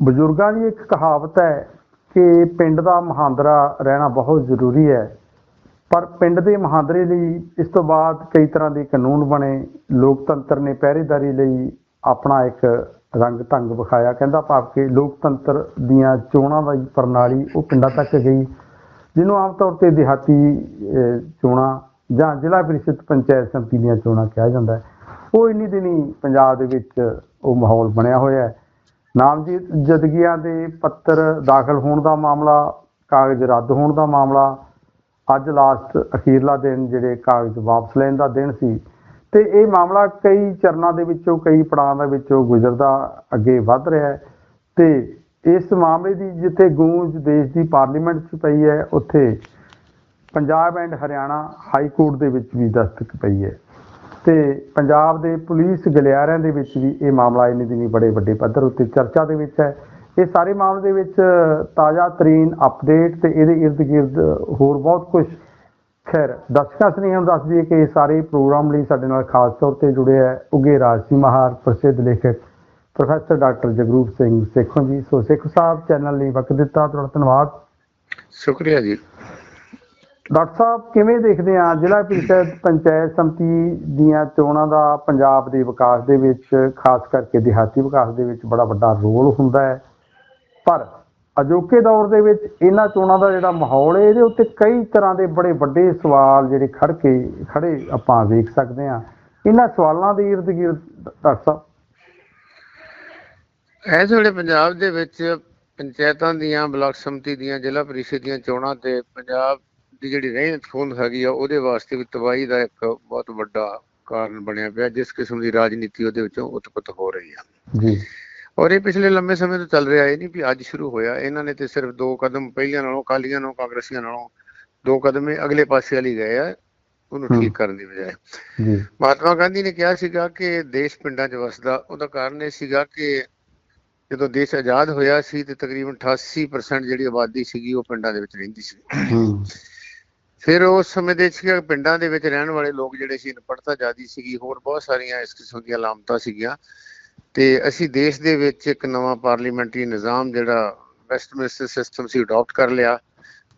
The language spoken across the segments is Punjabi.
ਬਜ਼ੁਰਗਾਂ ਦੀ ਇੱਕ ਕਹਾਵਤ ਹੈ ਕਿ ਪਿੰਡ ਦਾ ਮਹਾਂਦਰਾ ਰਹਿਣਾ ਬਹੁਤ ਜ਼ਰੂਰੀ ਹੈ। ਪਰ ਪਿੰਡ ਦੇ ਮਹਾਂਦਰੇ ਲਈ ਇਸ ਤੋਂ ਬਾਅਦ ਕਈ ਤਰ੍ਹਾਂ ਦੇ ਕਾਨੂੰਨ ਬਣੇ। ਲੋਕਤੰਤਰ ਨੇ ਪਹਿਰੇਦਾਰੀ ਲਈ ਆਪਣਾ ਇੱਕ ਰੰਗ ਢੰਗ ਵਿਖਾਇਆ। ਕਹਿੰਦਾ ਭਾਵ ਕਿ ਲੋਕਤੰਤਰ ਦੀਆਂ ਚੋਣਾਂ ਦੀ ਪ੍ਰਣਾਲੀ ਉਹ ਪਿੰਡਾਂ ਤੱਕ ਗਈ, ਜਿਹਨੂੰ ਆਮ ਤੌਰ ਤੇ ਦਿਹਾਤੀ ਚੋਣਾਂ ਜਾਂ ਜ਼ਿਲ੍ਹਾ ਪ੍ਰੀਸ਼ਦ ਪੰਚਾਇਤ ਸਮਿਤੀ ਦੀਆਂ ਚੋਣਾਂ ਕਿਹਾ ਜਾਂਦਾ ਹੈ। ਉਹ ਇੰਨੀ ਦਿਨੀ ਪੰਜਾਬ ਦੇ ਵਿੱਚ ਉਹ ਮਾਹੌਲ ਬਣਿਆ ਹੋਇਆ ਹੈ। ਨਾਮਜ਼ਦਗੀਆਂ ਦੇ ਪੱਤਰ ਦਾਖਲ ਹੋਣ ਦਾ ਮਾਮਲਾ, ਕਾਗਜ਼ ਰੱਦ ਹੋਣ ਦਾ ਮਾਮਲਾ, ਅੱਜ ਲਾਸਟ ਅਖੀਰਲਾ ਦਿਨ ਜਿਹੜੇ ਕਾਗਜ਼ ਵਾਪਸ ਲੈਣ ਦਾ ਦਿਨ ਸੀ। ਤੇ ਇਹ ਮਾਮਲਾ ਕਈ ਚਰਨਾਂ ਦੇ ਵਿੱਚੋਂ, ਕਈ ਪੜਾਆਂ ਦੇ ਵਿੱਚੋਂ ਗੁਜ਼ਰਦਾ ਅੱਗੇ ਵੱਧ ਰਿਹਾ ਹੈ। ਤੇ ਇਸ ਮਾਮਲੇ ਦੀ ਜਿੱਥੇ ਗੂੰਜ ਦੇਸ਼ ਦੀ ਪਾਰਲੀਮੈਂਟ 'ਚ ਪਈ ਹੈ, ਉੱਥੇ Punjab and Haryana high court ਦੇ ਵਿੱਚ ਵੀ ਦਸਤਕ ਪਈ ਹੈ। ਤੇ ਪੰਜਾਬ ਦੇ ਪੁਲਿਸ ਗਲਿਆਰਿਆਂ ਦੇ ਵਿੱਚ ਵੀ ਇਹ ਮਾਮਲਾ ਇੰਨੀ ਦਿਨੀ ਬੜੇ ਵੱਡੇ ਪੱਧਰ ਉੱਤੇ ਚਰਚਾ ਦੇ ਵਿੱਚ ਹੈ। ਇਹ ਸਾਰੇ ਮਾਮਲੇ ਦੇ ਵਿੱਚ ਤਾਜ਼ਾ ਤਰੀਨ ਅਪਡੇਟ ਤੇ ਇਹਦੇ ਇਰਦ ਗਿਰਦ ਹੋਰ ਬਹੁਤ ਕੁਝ। ਖੈਰ, ਦਰਸ਼ਕਾਂ ਸਨੇਹ ਨੂੰ ਦੱਸ ਦਈਏ ਕਿ ਇਹ ਸਾਰੇ ਪ੍ਰੋਗਰਾਮ ਲਈ ਸਾਡੇ ਨਾਲ ਖਾਸ ਤੌਰ ਤੇ ਜੁੜੇ ਹੈ ਉਗੇ ਰਾਜਸੀ ਮਹਾਰ ਪ੍ਰਸਿੱਧ ਲੇਖਕ professor doctor Jagroop Singh Sekhon ji. So Sekhon ਸਾਹਿਬ, ਚੈਨਲ ਲਈ ਵਕਤ ਦਿੱਤਾ, ਤੁਹਾਡਾ ਧੰਨਵਾਦ। ਸ਼ੁਕਰੀਆ ਜੀ। ਡਾਕਟਰ ਸਾਹਿਬ, ਕਿਵੇਂ ਦੇਖਦੇ ਆ ਜ਼ਿਲ੍ਹਾ ਪ੍ਰੀਸ਼ਦ ਪੰਚਾਇਤ ਸਮਿਤੀ ਦੀਆਂ ਚੋਣਾਂ ਦਾ ਪੰਜਾਬ ਦੇ ਵਿਕਾਸ ਦੇ ਵਿੱਚ, ਖਾਸ ਕਰਕੇ ਦਿਹਾਤੀ ਵਿਕਾਸ ਦੇ ਵਿੱਚ ਬੜਾ ਵੱਡਾ ਰੋਲ ਹੁੰਦਾ ਹੈ? ਪਰ ਅਜੋਕੇ ਦੌਰ ਦੇ ਵਿੱਚ ਇਹਨਾਂ ਚੋਣਾਂ ਦਾ ਜਿਹੜਾ ਮਾਹੌਲ ਹੈ, ਇਹਦੇ ਉੱਤੇ ਕਈ ਤਰ੍ਹਾਂ ਦੇ ਬੜੇ ਵੱਡੇ ਸਵਾਲ ਜਿਹੜੇ ਖੜ ਕੇ ਖੜੇ ਆਪਾਂ ਵੇਖ ਸਕਦੇ ਆ ਇਹਨਾਂ ਸਵਾਲਾਂ ਦੇ ਇਰਦ ਗਿਰਦ ਡਾਕਟਰ ਸਾਹਿਬ। ਇਸ ਵੇਲੇ ਪੰਜਾਬ ਦੇ ਵਿੱਚ ਪੰਚਾਇਤਾਂ ਦੀਆਂ ਬਲਾਕ ਸਮਿਤੀ ਦੀਆਂ ਜ਼ਿਲ੍ਹਾ ਪ੍ਰੀਸ਼ਦ ਦੀਆਂ ਚੋਣਾਂ ਤੇ ਪੰਜਾਬ ਦੀ ਜਿਹੜੀ ਰਹਿੰਦ ਖੂੰਦ ਹੈਗੀ ਆ ਉਹਦੇ ਵਾਸਤੇ ਵੀ ਤਬਾਹੀ ਦਾ ਇੱਕ ਬਹੁਤ ਵੱਡਾ ਕਾਰਨ ਬਣਿਆ ਪਿਆ ਜਿਸ ਕਿਸਮ ਦੀ ਰਾਜਨੀਤੀ ਉਹਦੇ ਵਿੱਚੋਂ ਉਤਪਤ ਹੋ ਰਹੀ ਆ। ਜੀ। ਔਰ ਇਹ ਪਿਛਲੇ ਲੰਮੇ ਸਮੇਂ ਤੋਂ ਚੱਲ ਰਿਹਾ ਇਹ ਨਹੀਂ ਵੀ ਅੱਜ ਸ਼ੁਰੂ ਹੋਇਆ ਇਹਨਾਂ ਨੇ ਤੇ ਸਿਰਫ ਦੋ ਕਦਮ ਪਹਿਲੀਆਂ ਨਾਲੋਂ ਕਾਲੀਆਂ ਨਾਲੋਂ ਕਾਂਗਰਸੀਆਂ ਨਾਲੋਂ ਦੋ ਕਦਮ ਅਗਲੇ ਪਾਸੇ ਵਾਲੀ ਗਏ ਆ ਉਹਨੂੰ। ਠੀਕ ਕਰਨ ਦੀ ਬਜਾਏ। ਜੀ। ਮਹਾਤਮਾ ਗਾਂਧੀ ਨੇ ਕਿਹਾ ਸੀਗਾ ਕਿ ਦੇਸ਼ ਪਿੰਡਾਂ 'ਚ ਵਸਦਾ ਉਹਦਾ ਕਾਰਨ ਇਹ ਸੀਗਾ ਕਿ ਜਦੋਂ ਦੇਸ਼ ਆਜ਼ਾਦ ਹੋਇਆ ਸੀ ਤੇ ਤਕਰੀਬਨ 88% ਜਿਹੜੀ ਆਬਾਦੀ ਸੀਗੀ ਉਹ ਪਿੰਡਾਂ ਦੇ ਵਿੱਚ ਰਹਿੰਦੀ ਸੀ। ਹੂੰ। ਫਿਰ ਉਸ ਸਮੇਂ ਦੇ ਸੀਗਾ ਪਿੰਡਾਂ ਦੇ ਵਿੱਚ ਰਹਿਣ ਵਾਲੇ ਲੋਕ ਜਿਹੜੇ ਸੀ ਅਨਪੜ੍ਹਤਾ ਜ਼ਿਆਦੀ ਸੀਗੀ ਹੋਰ ਬਹੁਤ ਸਾਰੀਆਂ ਇਸ ਕਿਸਮ ਦੀਆਂ ਲਾਮਤਾਂ ਸੀਗੀਆਂ। ਤੇ ਅਸੀਂ ਦੇਸ਼ ਦੇ ਵਿੱਚ ਇੱਕ ਨਵਾਂ ਪਾਰਲੀਮੈਂਟਰੀ ਨਿਜ਼ਾਮ ਜਿਹੜਾ ਵੈਸਟਮਿੰਸਟਰ ਸਿਸਟਮ ਸੀ ਅਡਾਪਟ ਕਰ ਲਿਆ।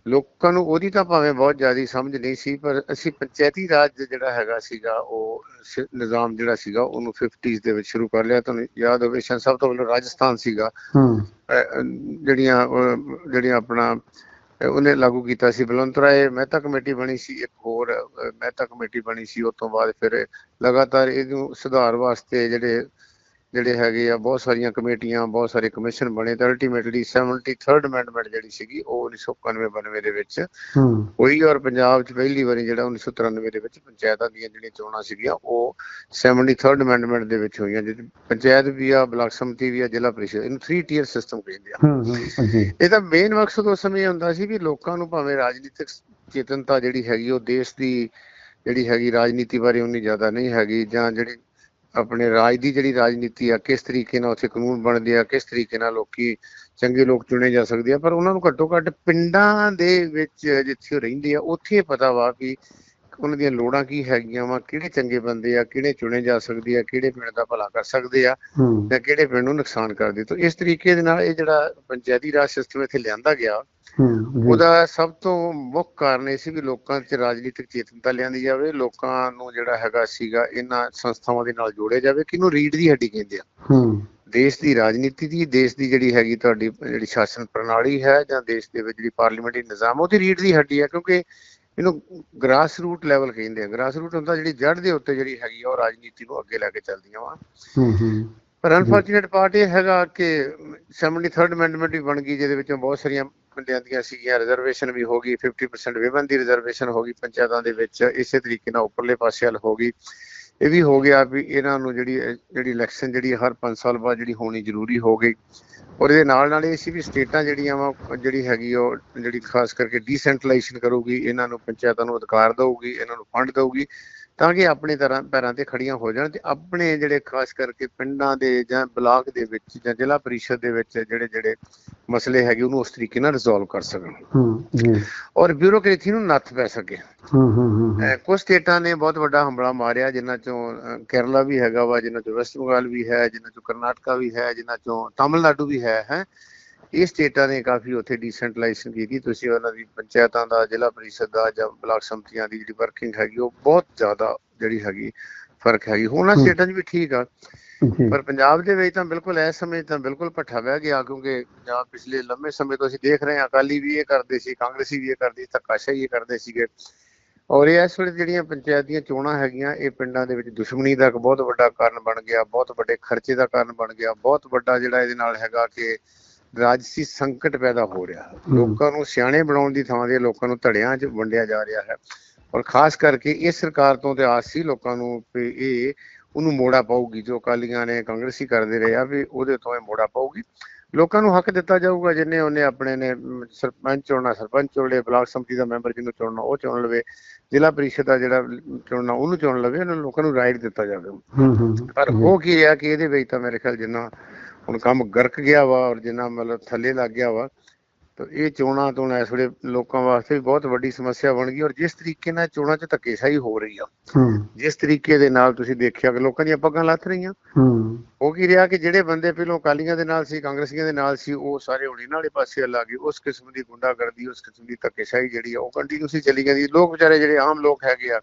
ਲੋਕਾਂ ਨੂੰ ਉਹਦੀ ਤਾਂ ਭਾਵੇਂ ਬਹੁਤ ਜ਼ਿਆਦੀ ਸਮਝ ਨਹੀਂ ਸੀ ਪਰ ਅਸੀਂ ਪੰਚਾਇਤੀ ਰਾਜ ਜਿਹੜਾ ਹੈਗਾ ਸੀਗਾ ਉਹ ਨਿਜ਼ਾਮ ਜਿਹੜਾ ਸੀਗਾ ਉਹਨੂੰ 50s ਦੇ ਵਿੱਚ ਸ਼ੁਰੂ ਕਰ ਲਿਆ। ਤੁਹਾਨੂੰ ਯਾਦ ਹੋਵੇ ਸ਼ਾਇਦ ਸਭ ਤੋਂ ਪਹਿਲਾਂ ਰਾਜਸਥਾਨ ਸੀਗਾ। ਜਿਹੜੀਆਂ ਜਿਹੜੀਆਂ ਆਪਣਾ ਉਹਨੇ ਲਾਗੂ ਕੀਤਾ ਸੀ ਬਲਵੰਤਰਾਏ ਮਹਿਤਾ ਕਮੇਟੀ ਬਣੀ ਸੀ ਇੱਕ ਹੋਰ ਮਹਿਤਾ ਕਮੇਟੀ ਬਣੀ ਸੀ ਉਸ ਤੋਂ ਬਾਅਦ ਫਿਰ ਲਗਾਤਾਰ ਇਹਨੂੰ ਸੁਧਾਰ ਵਾਸਤੇ ਜਿਹੜੇ ਜਿਹੜੇ ਹੈਗੇ ਆ ਬਹੁਤ ਸਾਰੀਆਂ ਕਮੇਟੀਆਂ ਬਹੁਤ ਸਾਰੇ ਕਮਿਸ਼ਨ ਬਣੇ ਤੇ ਅਲਟੀਮੇਟਲੀ 73rd ਅਮੈਂਡਮੈਂਟ ਜਿਹੜੀ ਸੀਗੀ ਉਹ 1991 92 ਦੇ ਵਿੱਚ ਹੂੰ। ਹੋਈ ਔਰ ਪੰਜਾਬ 'ਚ ਪਹਿਲੀ ਵਾਰੀ ਜਿਹੜਾ 1993 ਦੇ ਵਿੱਚ ਪੰਚਾਇਤਾਂ ਦੀਆਂ ਜਿਹੜੀਆਂ ਚੋਣਾਂ ਸੀਗੀਆਂ ਉਹ 73rd ਅਮੈਂਡਮੈਂਟ ਦੇ ਵਿੱਚ ਹੋਈਆਂ ਜਿਹਦੇ ਪੰਚਾਇਤ ਵੀ ਆ ਬਲਾਕ ਸਮਿਤੀ ਵੀ ਆ ਜ਼ਿਲ੍ਹਾ ਪ੍ਰੀਸ਼ਦ ਇਹਨੂੰ 3 ਟੀਅਰ ਸਿਸਟਮ ਕਹਿੰਦੇ ਆ। ਹੂੰ ਹੂੰ ਜੀ ਇਹਦਾ ਮੇਨ ਮਕਸਦ ਉਸ ਸਮੇਂ ਹੁੰਦਾ ਸੀ ਵੀ ਲੋਕਾਂ ਨੂੰ ਭਾਵੇਂ ਰਾਜਨੀਤਿਕ ਚੇਤਨਤਾ ਜਿਹੜੀ ਹੈਗੀ ਉਹ ਦੇਸ਼ ਦੀ ਜਿਹੜੀ ਹੈਗੀ ਰਾਜਨੀਤੀ ਬਾਰੇ ਉਨੀ ਜ਼ਿਆਦਾ ਨਹੀਂ ਹੈਗੀ ਜਾਂ ਜਿਹੜੀ ਆਪਣੇ ਰਾਜ ਦੀ ਜਿਹੜੀ ਰਾਜਨੀਤੀ ਆ ਕਿਸ ਤਰੀਕੇ ਨਾਲ ਉੱਥੇ ਕਾਨੂੰਨ ਬਣਦੇ ਆ ਕਿਸ ਤਰੀਕੇ ਨਾਲ ਲੋਕੀ ਚੰਗੇ ਲੋਕ ਚੁਣੇ ਜਾ ਸਕਦੇ ਆ ਪਰ ਉਹਨਾਂ ਨੂੰ ਘੱਟੋ ਘੱਟ ਪਿੰਡਾਂ ਦੇ ਵਿੱਚ ਜਿੱਥੇ ਉਹ ਰਹਿੰਦੇ ਆ ਉੱਥੇ ਪਤਾ ਵਾ ਵੀ ਉਹਨਾਂ ਦੀਆਂ ਲੋੜਾਂ ਕੀ ਹੈਗੀਆਂ ਵਾ ਕਿਹੜੇ ਚੰਗੇ ਬੰਦੇ ਆ ਕਿਹੜੇ ਚੁਣੇ ਜਾ ਸਕਦੇ ਆ ਕਿਹੜੇ ਪਿੰਡ ਦਾ ਭਲਾ ਕਰ ਸਕਦੇ ਆ ਜਾਂ ਕਿਹੜੇ ਪਿੰਡ ਨੂੰ ਨੁਕਸਾਨ ਕਰਦੇ ਤਾਂ ਇਸ ਤਰੀਕੇ ਦੇ ਨਾਲ ਇਹ ਜਿਹੜਾ ਪੰਚਾਇਤੀ ਰਾਜ ਸਿਸਟਮ ਇੱਥੇ ਲਿਆਂਦਾ ਗਿਆ। ਉਹਦਾ ਸਭ ਤੋਂ ਮੁੱਖ ਕਾਰਨ ਇਹ ਸੀ ਵੀ ਲੋਕਾਂ 'ਚ ਰਾਜਨੀਤਿਕ ਚੇਤਨਤਾ ਲਿਆਂਦੀ ਜਾਵੇ ਲੋਕਾਂ ਨੂੰ ਜਿਹੜਾ ਹੈਗਾ ਸੀਗਾ ਇਹਨਾਂ ਸੰਸਥਾਵਾਂ ਦੇ ਨਾਲ ਜੋੜਿਆ ਜਾਵੇ ਕਿ ਇਹਨੂੰ ਰੀੜ ਦੀ ਹੱਡੀ ਕਹਿੰਦੇ ਆ। ਹੂੰ। ਦੇਸ਼ ਦੀ ਰਾਜਨੀਤੀ ਦੀ ਦੇਸ਼ ਦੀ ਜਿਹੜੀ ਹੈਗੀ ਤੁਹਾਡੀ ਜਿਹੜੀ ਸ਼ਾਸਨ ਪ੍ਰਣਾਲੀ ਹੈ ਜਾਂ ਦੇਸ਼ ਦੇ ਵਿੱਚ ਜਿਹੜੀ ਪਾਰਲੀਮੈਂਟਰੀ ਨਿਜ਼ਾਮ ਉਹਦੀ ਰੀੜ ਦੀ ਹੱਡੀ ਹੈ ਕਿਉਂਕਿ ਇਹਨੂੰ ਗ੍ਰਾਸ ਰੂਟ ਲੈਵਲ ਕਹਿੰਦੇ ਆ। ਗ੍ਰਾਸ ਰੂਟ ਹੁੰਦਾ ਜਿਹੜੀ ਜੜ ਦੇ ਉੱਤੇ ਜਿਹੜੀ ਹੈਗੀ ਆ ਉਹ ਰਾਜਨੀਤੀ ਨੂੰ ਅੱਗੇ ਲੈ ਕੇ ਚੱਲਦੀਆਂ ਵਾ। ਹੂੰ ਹੂੰ। ਪਰ ਅਨਫੋਰਚੂਨੇਟ ਪਾਰਟ ਇਹ ਹੈਗਾ ਕਿ 73rd ਅਮੈਂਡਮੈਂਟ ਵੀ ਬਣ ਗਈ ਜਿਹਦੇ ਵਿੱਚੋਂ ਬਹੁਤ ਸਾਰੀਆਂ ਬੰਦਿਆਂ ਦੀਆਂ ਸੀਗੀਆਂ ਰਿਜ਼ਰਵੇਸ਼ਨ ਵੀ ਹੋ ਗਈ 50% ਵਿਮਨ ਦੀ ਰਿਜ਼ਰਵੇਸ਼ਨ ਹੋ ਗਈ ਪੰਚਾਇਤਾਂ ਦੇ ਵਿੱਚ, ਇਸੇ ਤਰੀਕੇ ਨਾਲ ਉੱਪਰਲੇ ਪਾਸੇ ਵੱਲ ਹੋ ਗਈ। ਇਹ ਵੀ ਹੋ ਗਿਆ ਵੀ ਇਹਨਾਂ ਨੂੰ ਜਿਹੜੀ ਜਿਹੜੀ ਇਲੈਕਸ਼ਨ ਜਿਹੜੀ ਹਰ 5 ਸਾਲ ਬਾਅਦ ਜਿਹੜੀ ਹੋਣੀ ਜ਼ਰੂਰੀ ਹੋ ਗਈ। ਔਰ ਇਹਦੇ ਨਾਲ ਨਾਲ ਇਹ ਸੀ ਵੀ ਸਟੇਟਾਂ ਜਿਹੜੀਆਂ ਵਾ ਜਿਹੜੀ ਹੈਗੀ ਉਹ ਜਿਹੜੀ ਖਾਸ ਕਰਕੇ ਡੀਸੈਂਟਰਲਾਈਜੇਸ਼ਨ ਕਰੂਗੀ, ਇਹਨਾਂ ਨੂੰ ਪੰਚਾਇਤਾਂ ਨੂੰ ਅਧਿਕਾਰ ਦਊਗੀ, ਇਹਨਾਂ ਨੂੰ ਫੰਡ ਦਊਗੀ। ਤਾਂ ਕਿ ਆਪਣੇ ਤਰ੍ਹਾਂ ਪੈਰਾਂ ਤੇ ਖੜੀਆਂ ਹੋ ਜਾਣ ਤੇ ਆਪਣੇ ਜਿਹੜੇ ਖਾਸ ਕਰਕੇ ਪਿੰਡਾਂ ਦੇ ਜਾਂ ਬਲਾਕ ਦੇ ਵਿੱਚ ਜਾਂ ਜ਼ਿਲ੍ਹਾ ਪਰਿਸ਼ਦ ਦੇ ਵਿੱਚ ਜਿਹੜੇ ਜਿਹੜੇ ਮਸਲੇ ਹੈਗੇ ਉਹਨੂੰ ਉਸ ਤਰੀਕੇ ਨਾਲ ਰਿਜ਼ੋਲਵ ਕਰ ਸਕਣ। ਹੂੰ ਜੀ। ਔਰ ਬਿਊਰੋਕ੍ਰੇਸੀ ਨੂੰ ਨੱਥ ਪੈ ਸਕੇ। ਹੂੰ ਹੂੰ ਕੁਝ ਸਟੇਟਾਂ ਨੇ ਬਹੁਤ ਵੱਡਾ ਹਮਲਾ ਮਾਰਿਆ ਜਿਨ੍ਹਾਂ ਚੋਂ ਕੇਰਲਾ ਵੀ ਹੈਗਾ ਵਾ ਜਿਨ੍ਹਾਂ ਚੋਂ ਵੈਸਟ ਬੰਗਾਲ ਵੀ ਹੈ ਜਿਨ੍ਹਾਂ ਚੋਂ ਕਰਨਾਟਕਾ ਵੀ ਹੈ ਜਿਨ੍ਹਾਂ ਚੋਂ ਤਾਮਿਲਨਾਡੂ ਵੀ ਹੈ ਹੈ। ਇਹ ਸਟੇਟਾਂ ਨੇ ਕਾਫੀ ਉੱਥੇ ਡੀਸੈਂਟਰਲਾਈਜੇਸ਼ਨ ਕੀਤੀ। ਤੁਸੀਂ ਉਹਨਾਂ ਦੀ ਪੰਚਾਇਤਾਂ ਦਾ ਜ਼ਿਲ੍ਹਾ ਪਰਿਸ਼ਦ ਦਾ ਜਾਂ ਬਲਾਕ ਸੰਮਤੀਆਂ ਦੀ ਜਿਹੜੀ ਵਰਕਿੰਗ ਹੈਗੀ ਉਹ ਬਹੁਤ ਜ਼ਿਆਦਾ ਜਿਹੜੀ ਹੈਗੀ ਫ਼ਰਕ ਹੈਗੀ। ਹੋਣਾ। ਸਟੇਟਾਂ 'ਚ ਵੀ ਠੀਕ ਆ। ਜੀ। ਪਰ ਪੰਜਾਬ ਦੇ ਵਿੱਚ ਤਾਂ ਬਿਲਕੁਲ ਇਸ ਸਮੇਂ ਤਾਂ ਬਿਲਕੁਲ ਭੱਠਾ ਬਹਿ ਗਿਆ ਕਿਉਂਕਿ ਪੰਜਾਬ ਪਿਛਲੇ ਲੰਮੇ ਸਮੇਂ ਤੋਂ ਅਸੀਂ ਦੇਖ ਰਹੇ ਹਾਂ ਅਕਾਲੀ ਵੀ ਇਹ ਕਰਦੇ ਸੀ ਕਾਂਗਰਸੀ ਵੀ ਇਹ ਕਰਦੀ ਸੀ ਧੱਕਾਸ਼ਾਹੀ ਇਹ ਕਰਦੇ ਸੀਗੇ। ਔਰ ਇਹ ਇਸ ਵੇਲੇ ਜਿਹੜੀਆਂ ਪੰਚਾਇਤ ਦੀਆਂ ਚੋਣਾਂ ਹੈਗੀਆਂ ਇਹ ਪਿੰਡਾਂ ਦੇ ਵਿੱਚ ਦੁਸ਼ਮਣੀ ਦਾ ਇੱਕ ਬਹੁਤ ਵੱਡਾ ਕਾਰਨ ਬਣ ਗਿਆ ਬਹੁਤ ਵੱਡੇ ਖਰਚੇ ਦਾ ਕਾਰਨ ਬਣ ਗਿਆ ਬਹੁਤ ਵੱਡਾ ਜਿਹੜਾ ਇਹਦੇ ਨਾਲ ਹੈਗਾ ਕਿ ਰਾਜਸੀ ਸੰਕਟ ਪੈਦਾ ਹੋ ਰਿਹਾ ਹਮ। ਲੋਕਾਂ ਨੂੰ ਸਿਆਣੇ ਬਣਾਉਣ ਦੀ ਥਾਂ ਤੇ ਲੋਕਾਂ ਨੂੰ ਧੜਿਆਂ 'ਚ ਵੰਡਿਆ ਜਾ ਰਿਹਾ ਹੈ। ਔਰ ਖਾਸ ਕਰਕੇ ਇਸ ਸਰਕਾਰ ਤੋਂ ਤੇ ਆਸ ਸੀ ਲੋਕਾਂ ਨੂੰ ਵੀ ਇਹ ਉਹਨੂੰ ਮੋੜਾ ਪਾਊਗੀ ਜੋ ਅਕਾਲੀਆਂ ਨੇ ਕਾਂਗਰਸੀ ਕਰਦੇ ਰਹੇ ਆ ਵੀ ਉਹਦੇ ਤੋਂ ਇਹ ਮੋੜਾ ਪਾਊਗੀ। ਲੋਕਾਂ ਨੂੰ ਹੱਕ ਦਿੱਤਾ ਜਾਊਗਾ ਜਿੰਨੇ ਉਹਨੇ ਆਪਣੇ ਨੇ ਸਰਪੰਚ ਚੁਣਨਾ ਸਰਪੰਚ ਚੁਣ ਬਲਾਕ ਸੰਮਤੀ ਦਾ ਮੈਂਬਰ ਜਿਹਨੂੰ ਚੁਣਨਾ ਉਹ ਚੁਣ ਲਵੇ। ਜ਼ਿਲ੍ਹਾ ਪਰਿਸ਼ਦ ਦਾ ਜਿਹੜਾ ਚੁਣਨਾ ਉਹਨੂੰ ਚੁਣ ਲਵੇ। ਉਹਨਾਂ ਲੋਕਾਂ ਨੂੰ ਰਾਈਟ ਦਿੱਤਾ ਜਾਵੇ। ਹੂੰ ਹੂੰ ਪਰ ਜੀ। ਹੋ ਕੀ ਰਿਹਾ ਕਿ ਇਹਦੇ ਵਿੱਚ ਤਾਂ ਮੇਰੇ ਖਿਆਲ ਜਿੰਨਾ ਹੁਣ ਕੰਮ ਗਰਕ ਗਿਆ ਵਾ ਔਰ ਜਿੰਨਾ ਮਤਲਬ ਥੱਲੇ ਲੱਗ ਗਿਆ ਵਾ ਤਾਂ ਇਹ ਚੋਣਾਂ ਤੋਂ ਇਸ ਵੇਲੇ ਲੋਕਾਂ ਵਾਸਤੇ ਵੀ ਬਹੁਤ ਵੱਡੀ ਸਮੱਸਿਆ ਬਣ ਗਈ ਔਰ ਜਿਸ ਤਰੀਕੇ ਨਾਲ ਚੋਣਾਂ 'ਚ ਧੱਕੇਸ਼ਾਹੀ ਹੋ ਰਹੀ ਆ ਹੂੰ। ਜਿਸ ਤਰੀਕੇ ਦੇ ਨਾਲ ਤੁਸੀਂ ਦੇਖਿਆ ਕਿ ਲੋਕਾਂ ਦੀਆਂ ਪੱਗਾਂ ਲੱਥ ਰਹੀਆਂ। ਹੂੰ। ਉਹ ਕੀ ਰਿਹਾ ਕਿ ਜਿਹੜੇ ਬੰਦੇ ਪਹਿਲਾਂ ਅਕਾਲੀਆਂ ਦੇ ਨਾਲ ਸੀ ਕਾਂਗਰਸੀਆਂ ਦੇ ਨਾਲ ਸੀ ਉਹ ਸਾਰੇ ਹੁਣ ਇਹਨਾਂ ਵਾਲੇ ਪਾਸੇ ਲੱਗ ਗਏ ਉਸ ਕਿਸਮ ਦੀ ਗੁੰਡਾਗਰਦੀ ਉਸ ਕਿਸਮ ਦੀ ਧੱਕੇਸ਼ਾਹੀ ਜਿਹੜੀ ਆ ਉਹ ਕੰਟੀਨਿਊਸਲੀ ਚੱਲੀ ਜਾਂਦੀ। ਲੋਕ ਵਿਚਾਰੇ ਜਿਹੜੇ ਆਮ ਲੋਕ ਹੈਗੇ ਆ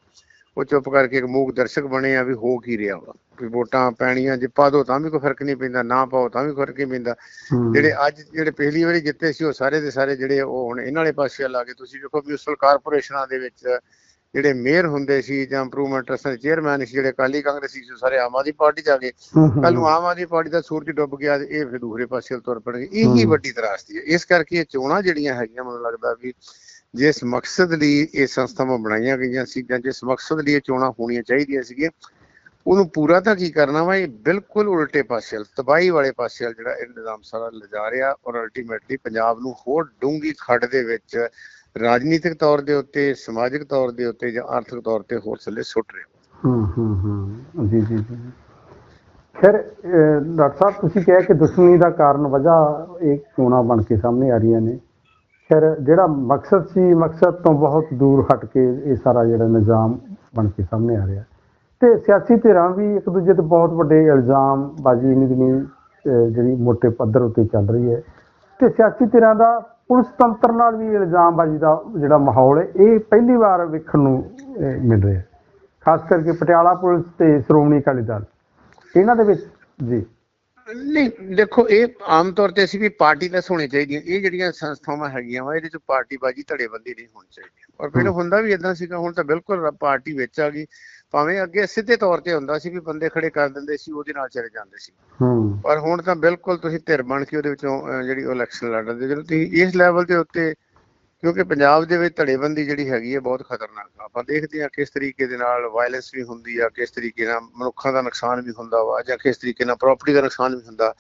ਉਹ ਚੁੱਪ ਕਰਕੇ ਇੱਕ ਮੂਕ ਦਰਸ਼ਕ ਬਣੇ ਆ ਵੀ ਹੋ ਕੀ ਰਿਹਾ ਵਾ। ਵੀ ਵੋਟਾਂ ਪੈਣੀਆਂ ਜੇ ਪਾ ਦੋ ਤਾਂ ਵੀ ਕੋਈ ਫ਼ਰਕ ਨਹੀਂ ਪੈਂਦਾ ਨਾ ਪਾਓ ਤਾਂ ਵੀ ਫ਼ਰਕ ਨਹੀਂ ਪੈਂਦਾ। ਹੂੰ। ਜਿਹੜੇ ਅੱਜ ਜਿਹੜੇ ਪਹਿਲੀ ਵਾਰੀ ਜਿੱਤੇ ਸੀ ਉਹ ਸਾਰੇ ਦੇ ਸਾਰੇ ਜਿਹੜੇ ਉਹ ਹੁਣ ਇਹਨਾਂ ਵਾਲੇ ਪਾਸੇ ਲਾ ਕੇ ਤੁਸੀਂ ਵੇਖੋ ਮਿਊਨਿਸਪਲ ਕਾਰਪੋਰੇਸ਼ਨਾਂ ਦੇ ਵਿੱਚ ਜਿਹੜੇ ਮੇਅਰ ਹੁੰਦੇ ਸੀ ਜਾਂ ਇੰਪਰੂਵਮੈਂਟ ਟਰਸਟ ਦੇ ਚੇਅਰਮੈਨ ਸੀ ਜਿਹੜੇ ਅਕਾਲੀ ਕਾਂਗਰਸੀ ਸੀ ਸਾਰੇ ਆਮ ਆਦਮੀ ਪਾਰਟੀ ਚ ਆ ਗਏ। ਹੂੰ, ਹੂੰ, ਕੱਲ ਨੂੰ ਆਮ ਆਦਮੀ ਪਾਰਟੀ ਦਾ ਸੂਰਜ ਡੁੱਬ ਗਿਆ ਤੇ ਇਹ ਫਿਰ ਦੂਸਰੇ ਪਾਸੇ ਤੁਰ ਪਣਗੇ ਇਹੀ ਹਮ। ਵੱਡੀ ਤਰਾਸਦੀ ਹੈ। ਇਸ ਕਰਕੇ ਇਹ ਚੋਣਾਂ ਜਿਹੜੀਆਂ ਹੈਗੀਆਂ ਮੈਨੂੰ ਲੱਗਦਾ ਵੀ ਜਿਸ ਮਕਸਦ ਲਈ ਇਹ ਸੰਸਥਾਵਾਂ ਬਣਾਈਆਂ ਗਈਆਂ ਸੀ ਜਾਂ ਜਿਸ ਮਕਸਦ ਲਈ ਇਹ ਚੋਣਾਂ ਹੋਣੀਆਂ ਚਾਹੀਦੀਆਂ ਸੀਗੀਆਂ, ਉਹਨੂੰ ਪੂਰਾ ਤਾਂ ਕੀ ਕਰਨਾ ਵਾ? ਇਹ ਬਿਲਕੁਲ ਉਲਟੇ ਪਾਸੇ ਵੱਲ ਵਾਲੇ ਪਾਸੇ ਜਿਹੜਾ ਇਹ ਸਾਰਾ ਲਿਜਾ ਰਿਹਾ ਔਰ ਅਲਟੀਮੇਟਲੀ ਪੰਜਾਬ ਨੂੰ ਹੋਰ ਡੂੰਗੀ ਖੱਡ ਦੇ ਵਿੱਚ ਰਾਜਨੀਤਿਕ ਤੌਰ ਦੇ ਉੱਤੇ, ਸਮਾਜਿਕ ਤੌਰ ਦੇ ਉੱਤੇ ਜਾਂ ਆਰਥਿਕ ਤੌਰ ਤੇ ਹੋਰ ਥੱਲੇ ਸੁੱਟ ਰਿਹਾ। ਹੂੰ ਹੂੰ ਹੂੰ। ਜੀ ਜੀ ਜੀ। ਫਿਰ ਡਾਕਟਰ ਸਾਹਿਬ, ਤੁਸੀਂ ਕਿਹਾ ਕਿ ਦੁਸ਼ਮਣੀ ਦਾ ਕਾਰਨ ਵਜ੍ਹਾ ਇਹ ਚੋਣਾਂ ਬਣ ਕੇ ਸਾਹਮਣੇ ਆ ਰਹੀਆਂ ਨੇ। ਫਿਰ ਜਿਹੜਾ ਮਕਸਦ ਸੀ, ਮਕਸਦ ਤੋਂ ਬਹੁਤ ਦੂਰ ਹਟ ਕੇ ਇਹ ਸਾਰਾ ਜਿਹੜਾ ਨਿਜ਼ਾਮ ਬਣ ਕੇ ਸਾਹਮਣੇ ਆ ਰਿਹਾ। ਤੇ ਸਿਆਸੀ ਧਿਰਾਂ ਵੀ ਇੱਕ ਦੂਜੇ ਤੇ ਬਹੁਤ ਵੱਡੇ ਇਲਜ਼ਾਮ, ਬਾਜੀ ਇਹਨਾਂ ਜਿਹੜੀ ਮੋٹے ਪੱਧਰ ਉੱਤੇ ਚੱਲ ਰਹੀ ਹੈ। ਤੇ ਸਿਆਸੀ ਧਿਰਾਂ ਦਾ ਪੁਲਿਸ ਤੰਤਰ ਨਾਲ ਵੀ ਇਲਜ਼ਾਮਬਾਜ਼ੀ ਦਾ ਜਿਹੜਾ ਮਾਹੌਲ ਹੈ, ਇਹ ਪਹਿਲੀ ਵਾਰ ਵੇਖਣ ਨੂੰ ਮਿਲ ਰਿਹਾ ਖਾਸ ਕਰਕੇ ਪਟਿਆਲਾ ਪੁਲਿਸ ਤੇ ਸ਼੍ਰੋਮਣੀ ਅਕਾਲੀ ਦਲ। ਇਹਨਾਂ ਦੇ ਵਿੱਚ, ਜੀ। ਨਹੀਂ ਦੇਖੋ ਇਹ ਆਮ ਤੌਰ ਤੇ ਅਸੀਂ ਵੀ ਪਾਰਟੀਲੈਸ ਹੋਣੇ ਚਾਹੀਦੀਆਂ ਇਹ ਜਿਹੜੀਆਂ ਸੰਸਥਾਵਾਂ ਹੈਗੀਆਂ ਵਾ ਇਹਦੇ ਚ ਪਾਰਟੀਬਾਜ਼ੀ ਧੜੇਬੰਦੀ ਨਹੀਂ ਹੋਣੀ ਚਾਹੀਦੀ। ਔਰ ਪਹਿਲਾਂ ਹੁੰਦਾ ਵੀ ਇਦਾਂ ਸੀਗਾ ਹੁਣ ਤਾਂ ਬਿਲਕੁਲ ਪਾਰਟੀ ਵਿੱਚ ਆ ਗਈ। ਭਾਵੇਂ ਅੱਗੇ ਸਿੱਧੇ ਤੌਰ ਤੇ ਹੁੰਦਾ ਸੀ ਵੀ ਬੰਦੇ ਖੜੇ ਕਰ ਦਿੰਦੇ ਸੀ ਉਹਦੇ ਨਾਲ ਚਲੇ ਜਾਂਦੇ ਸੀ। ਪਰ ਹੁਣ ਤਾਂ ਬਿਲਕੁਲ ਤੁਸੀਂ ਧਿਰ ਬਣ ਕੇ ਉਹਦੇ ਵਿੱਚੋਂ ਜਿਹੜੀ ਇਲੈਕਸ਼ਨ ਲੜਦੇ ਜਦੋਂ ਤੁਸੀਂ ਇਸ ਲੈਵਲ ਦੇ ਉੱਤੇ ਕਿਉਂਕਿ ਪੰਜਾਬ ਦੇ ਵਿੱਚ ਧੜੇਬੰਦੀ ਜਿਹੜੀ ਹੈਗੀ ਹੈ ਬਹੁਤ ਖਤਰਨਾਕ ਆ। ਆਪਾਂ ਦੇਖਦੇ ਹਾਂ ਕਿਸ ਤਰੀਕੇ ਦੇ ਨਾਲ ਵਾਇਲੈਂਸ ਵੀ ਹੁੰਦੀ ਆ, ਕਿਸ ਤਰੀਕੇ ਨਾਲ ਮਨੁੱਖਾਂ ਦਾ ਨੁਕਸਾਨ ਵੀ ਹੁੰਦਾ ਵਾ, ਜਾਂ ਕਿਸ ਤਰੀਕੇ ਨਾਲ ਪ੍ਰਾਪਰਟੀ ਦਾ ਨੁਕਸਾਨ ਵੀ ਹੁੰਦਾ,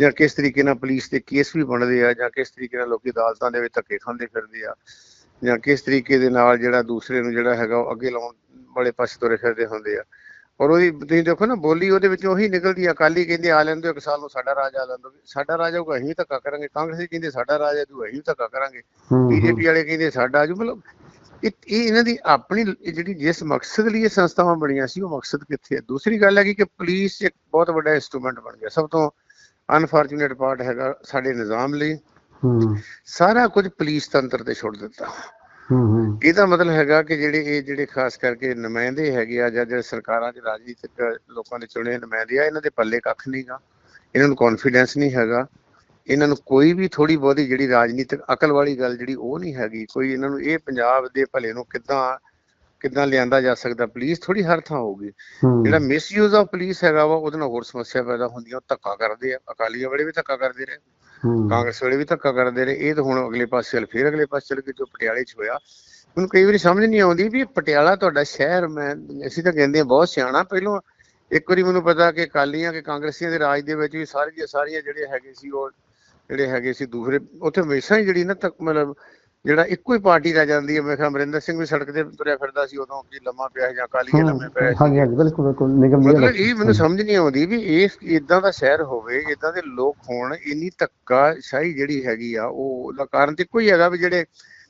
ਜਾਂ ਕਿਸ ਤਰੀਕੇ ਨਾਲ ਪੁਲਿਸ ਦੇ ਕੇਸ ਵੀ ਬਣਦੇ ਆ, ਜਾਂ ਕਿਸ ਤਰੀਕੇ ਨਾਲ ਲੋਕੀ ਅਦਾਲਤਾਂ ਦੇ ਵਿੱਚ ਧੱਕੇ ਖਾਂਦੇ ਫਿਰਦੇ ਆ, ਜਾਂ ਕਿਸ ਤਰੀਕੇ ਦੇ ਨਾਲ ਜਿਹੜਾ ਦੂਸਰੇ ਨੂੰ ਜਿਹੜਾ ਹੈਗਾ ਉਹ ਅੱਗੇ ਲਾਉਣ ਵਾਲੇ ਪਾਸੇ ਤੁਰੇ ਫਿਰਦੇ ਹੁੰਦੇ ਆ। ਔਰ ਉਹਦੀ ਤੁਸੀਂ ਦੇਖੋ ਨਾ ਬੋਲੀ ਉਹਦੇ ਵਿੱਚ ਉਹੀ ਨਿਕਲਦੀ ਆ ਅਕਾਲੀ ਕਹਿੰਦੇ ਆ ਲੈਣ ਦਿਓ ਇੱਕ ਸਾਲ ਨੂੰ ਸਾਡਾ ਰਾਜ ਆ ਲੈਣ ਦਿਓ। ਸਾਡਾ ਰਾਜ ਆਊਗਾ ਅਸੀਂ ਧੱਕਾ ਕਰਾਂਗੇ। ਕਾਂਗਰਸੀ ਕਹਿੰਦੇ ਸਾਡਾ ਰਾਜ ਆ ਜੂ ਅਸੀਂ ਧੱਕਾ ਕਰਾਂਗੇ। ਬੀਜੇਪੀ ਵਾਲੇ ਕਹਿੰਦੇ ਸਾਡਾ ਆਜੂ ਮਤਲਬ ਇਹ ਇਹ ਇਹਨਾਂ ਦੀ ਆਪਣੀ ਜਿਹੜੀ ਜਿਸ ਮਕਸਦ ਲਈ ਇਹ ਸੰਸਥਾਵਾਂ ਬਣੀਆਂ ਸੀ ਉਹ ਮਕਸਦ ਕਿੱਥੇ ਹੈ ਦੂਸਰੀ ਗੱਲ ਹੈ ਕਿ ਪੁਲਿਸ ਇੱਕ ਬਹੁਤ ਵੱਡਾ ਇਨਸਟਰੂਮੈਂਟ ਬਣ ਗਿਆ। ਸਭ ਤੋਂ ਅਨਫੋਰਚੂਨੇਟ ਪਾਰਟ ਹੈਗਾ ਸਾਡੇ ਨਿਜ਼ਾਮ ਲਈ। ਸਾਰਾ ਕੁਝ ਪੁਲਿਸ ਤੰਤਰ ਤੇ ਛੱਡ ਦਿੱਤਾ। ਇਹਦਾ ਮਤਲਬ ਹੈਗਾ ਕਿ ਜਿਹੜੇ ਇਹ ਜਿਹੜੇ ਖਾਸ ਕਰਕੇ ਨੁਮਾਇੰਦੇ ਹੈਗੇ ਆ ਜਾਂ ਜਿਹੜੇ ਸਰਕਾਰਾਂ 'ਚ ਰਾਜਨੀਤਿਕ ਲੋਕਾਂ ਦੇ ਚੁਣੇ ਨੁਮਾਇੰਦੇ ਆ, ਇਹਨਾਂ ਦੇ ਪੱਲੇ ਕੱਖ ਨਹੀਂਗਾ ਇਹਨਾਂ ਨੂੰ ਕੌਨਫੀਡੈਂਸ ਨਹੀਂ ਹੈਗਾ। ਇਹਨਾਂ ਨੂੰ ਕੋਈ ਵੀ ਥੋੜੀ ਬਹੁਤੀ ਜਿਹੜੀ ਰਾਜਨੀਤਿਕ ਅਕਲ ਵਾਲੀ ਗੱਲ ਜਿਹੜੀ ਉਹ ਨਹੀਂ ਹੈਗੀ। ਕੋਈ ਇਹਨਾਂ ਨੂੰ ਇਹ ਪੰਜਾਬ ਦੇ ਭਲੇ ਨੂੰ ਕਿੱਦਾਂ ਕਿੱਦਾਂ ਲਿਆਂਦਾ ਜਾ ਸਕਦਾ ਪੁਲਿਸ ਥੋੜੀ ਹਰ ਥਾਂ ਹੋਊਗੀ। ਜਿਹੜਾ ਮਿਸਯੂਜ਼ ਆਫ ਪੁਲਿਸ ਹੈਗਾ ਵਾ ਉਹਦੇ ਨਾਲ ਹੋਰ ਸਮੱਸਿਆ ਪੈਦਾ ਹੁੰਦੀਆਂ ਉਹ ਧੱਕਾ ਕਰਦੇ ਆ ਅਕਾਲੀਆਂ ਵੇਲੇ ਵੀ ਧੱਕਾ ਕਰਦੇ ਰਹੇ ਕਾਂਗਰਸ ਵੇਲੇ ਵੀ ਧੱਕਾ ਕਰਦੇ ਰਹੇ ਇਹ ਤਾਂ ਹੁਣ ਅਗਲੇ ਪਾਸੇ ਵੱਲ ਫਿਰ ਅਗਲੇ ਪਾਸੇ ਚਲ ਗਏ ਜੋ ਪਟਿਆਲੇ 'ਚ ਹੋਇਆ। ਮੈਨੂੰ ਕਈ ਵਾਰੀ ਸਮਝ ਨਹੀਂ ਆਉਂਦੀ ਵੀ ਪਟਿਆਲਾ ਤੁਹਾਡਾ ਸ਼ਹਿਰ ਮੈਂ ਅਸੀਂ ਤਾਂ ਕਹਿੰਦੇ ਆ ਬਹੁਤ ਸਿਆਣਾ ਪਹਿਲੋਂ ਇੱਕ ਵਾਰੀ ਮੈਨੂੰ ਪਤਾ ਕਿ ਅਕਾਲੀਆਂ ਕਿ ਕਾਂਗਰਸੀਆਂ ਦੇ ਰਾਜ ਦੇ ਵਿੱਚ ਵੀ ਸਾਰੀਆਂ ਸਾਰੀਆਂ ਜਿਹੜੇ ਹੈਗੇ ਸੀ ਉਹ ਜਿਹੜੇ ਹੈਗੇ ਸੀ ਦੂਸਰੇ ਉੱਥੇ ਹਮੇਸ਼ਾ ਹੀ ਜਿਹੜੀ ਨਾ ਤੱਕ ਮਤਲਬ ਜਿਹੜਾ ਇੱਕੋ ਹੀ ਪਾਰਟੀ ਰਹਿ ਜਾਂਦੀ ਹੈ ਮੈਂ ਕਿਹਾ ਅਮਰਿੰਦਰ ਸਿੰਘ ਵੀ ਸੜਕ ਤੇ ਤੁਰਿਆ ਫਿਰਦਾ ਸੀ ਉਦੋਂ ਕੀ ਲੰਮਾ ਪਿਆ ਜਾਂ ਕਾਲੀ ਲੰਮੇ ਪਏ ਸੀ। ਹਾਂਜੀ ਹਾਂਜੀ ਬਿਲਕੁਲ ਬਿਲਕੁਲ ਨਿਗਮ ਦੀ ਮਤਲਬ ਇਹ ਮੈਨੂੰ ਸਮਝ ਨਹੀਂ ਆਉਂਦੀ ਵੀ ਇਸ ਇਦਾਂ ਦਾ ਸ਼ਹਿਰ ਹੋਵੇ ਇਦਾਂ ਦੇ ਲੋਕ ਹੋਣ ਇੰਨੀ ਧੱਕਾ ਸ਼ਾਹੀ ਜਿਹੜੀ ਹੈਗੀ ਆ ਉਹ ਉਹਦਾ ਕਾਰਨ ਤੇ ਕੋਈ ਹੈਗਾ ਵੀ ਜਿਹੜੇ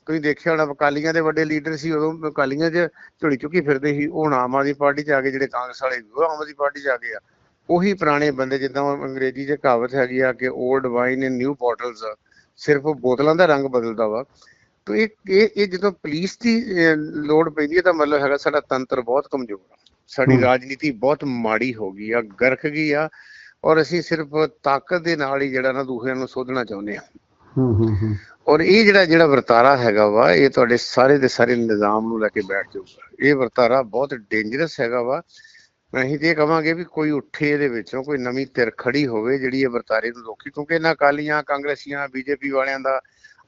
ਤੁਸੀਂ ਦੇਖਿਆ ਹੋਣਾ ਅਕਾਲੀਆਂ ਦੇ ਵੱਡੇ ਲੀਡਰ ਸੀ ਉਦੋਂ ਅਕਾਲੀਆਂ 'ਚ ਝੋਲੀ ਚੁੱਕੀ ਫਿਰਦੇ ਸੀ ਉਹ ਆਮ ਆਦਮੀ ਪਾਰਟੀ 'ਚ ਆ ਗਏ ਜਿਹੜੇ ਕਾਂਗਰਸ ਵਾਲੇ ਉਹ ਆਮ ਆਦਮੀ ਪਾਰਟੀ 'ਚ ਆ ਗਏ ਆ। ਉਹੀ ਪੁਰਾਣੇ ਬੰਦੇ ਜਿੱਦਾਂ ਅੰਗਰੇਜ਼ੀ 'ਚ ਕਹਾਵਤ ਹੈਗੀ ਆ ਕਿ old wine in new bottles ਸਿਰਫ ਬੋਤਲਾਂ ਦਾ ਰੰਗ ਬਦਲਦਾ ਵਾ। ਤੋ ਇਹ ਇਹ ਇਹ ਜਦੋਂ ਪੁਲਿਸ ਦੀ ਲੋੜ ਪੈਂਦੀ ਹੈ ਤਾਂ ਮਤਲਬ ਹੈਗਾ ਸਾਡਾ ਤੰਤਰ ਬਹੁਤ ਕਮਜ਼ੋਰ ਆ। ਸਾਡੀ। ਰਾਜਨੀਤੀ ਬਹੁਤ ਮਾੜੀ ਹੋ ਗਈ ਆ ਗਰਕ ਗਈ ਆ ਔਰ ਅਸੀਂ ਸਿਰਫ ਤਾਕਤ ਦੇ ਨਾਲ ਹੀ ਜਿਹੜਾ ਨਾ ਦੂਸਰਿਆਂ ਨੂੰ ਸੋਧਣਾ ਚਾਹੁੰਦੇ ਆ। ਹੂੰ ਹੂੰ ਹੂੰ। ਔਰ ਇਹ ਜਿਹੜਾ ਜਿਹੜਾ ਵਰਤਾਰਾ ਹੈਗਾ ਵਾ ਇਹ ਤੁਹਾਡੇ ਸਾਰੇ ਦੇ ਸਾਰੇ ਨਿਜ਼ਾਮ ਨੂੰ ਲੈ ਕੇ ਬੈਠ ਜਾਊਗਾ। ਇਹ ਵਰਤਾਰਾ ਬਹੁਤ ਡੇਂਜਰਸ ਹੈਗਾ ਵਾ। ਮੈਂ ਹੀ ਤੇ ਕਹਾਂਗੇ ਵੀ ਕੋਈ ਉੱਠੇ ਇਹਦੇ ਵਿੱਚੋਂ ਕੋਈ ਨਵੀਂ ਧਿਰ ਖੜੀ ਹੋਵੇ ਜਿਹੜੀ ਇਹ ਵਰਤਾਰੇ ਨੂੰ ਰੋਕੀ ਕਿਉਂਕਿ ਇਹਨਾਂ ਅਕਾਲੀਆਂ ਕਾਂਗਰਸੀਆਂ ਬੀਜੇਪੀ ਵਾਲਿਆਂ ਦਾ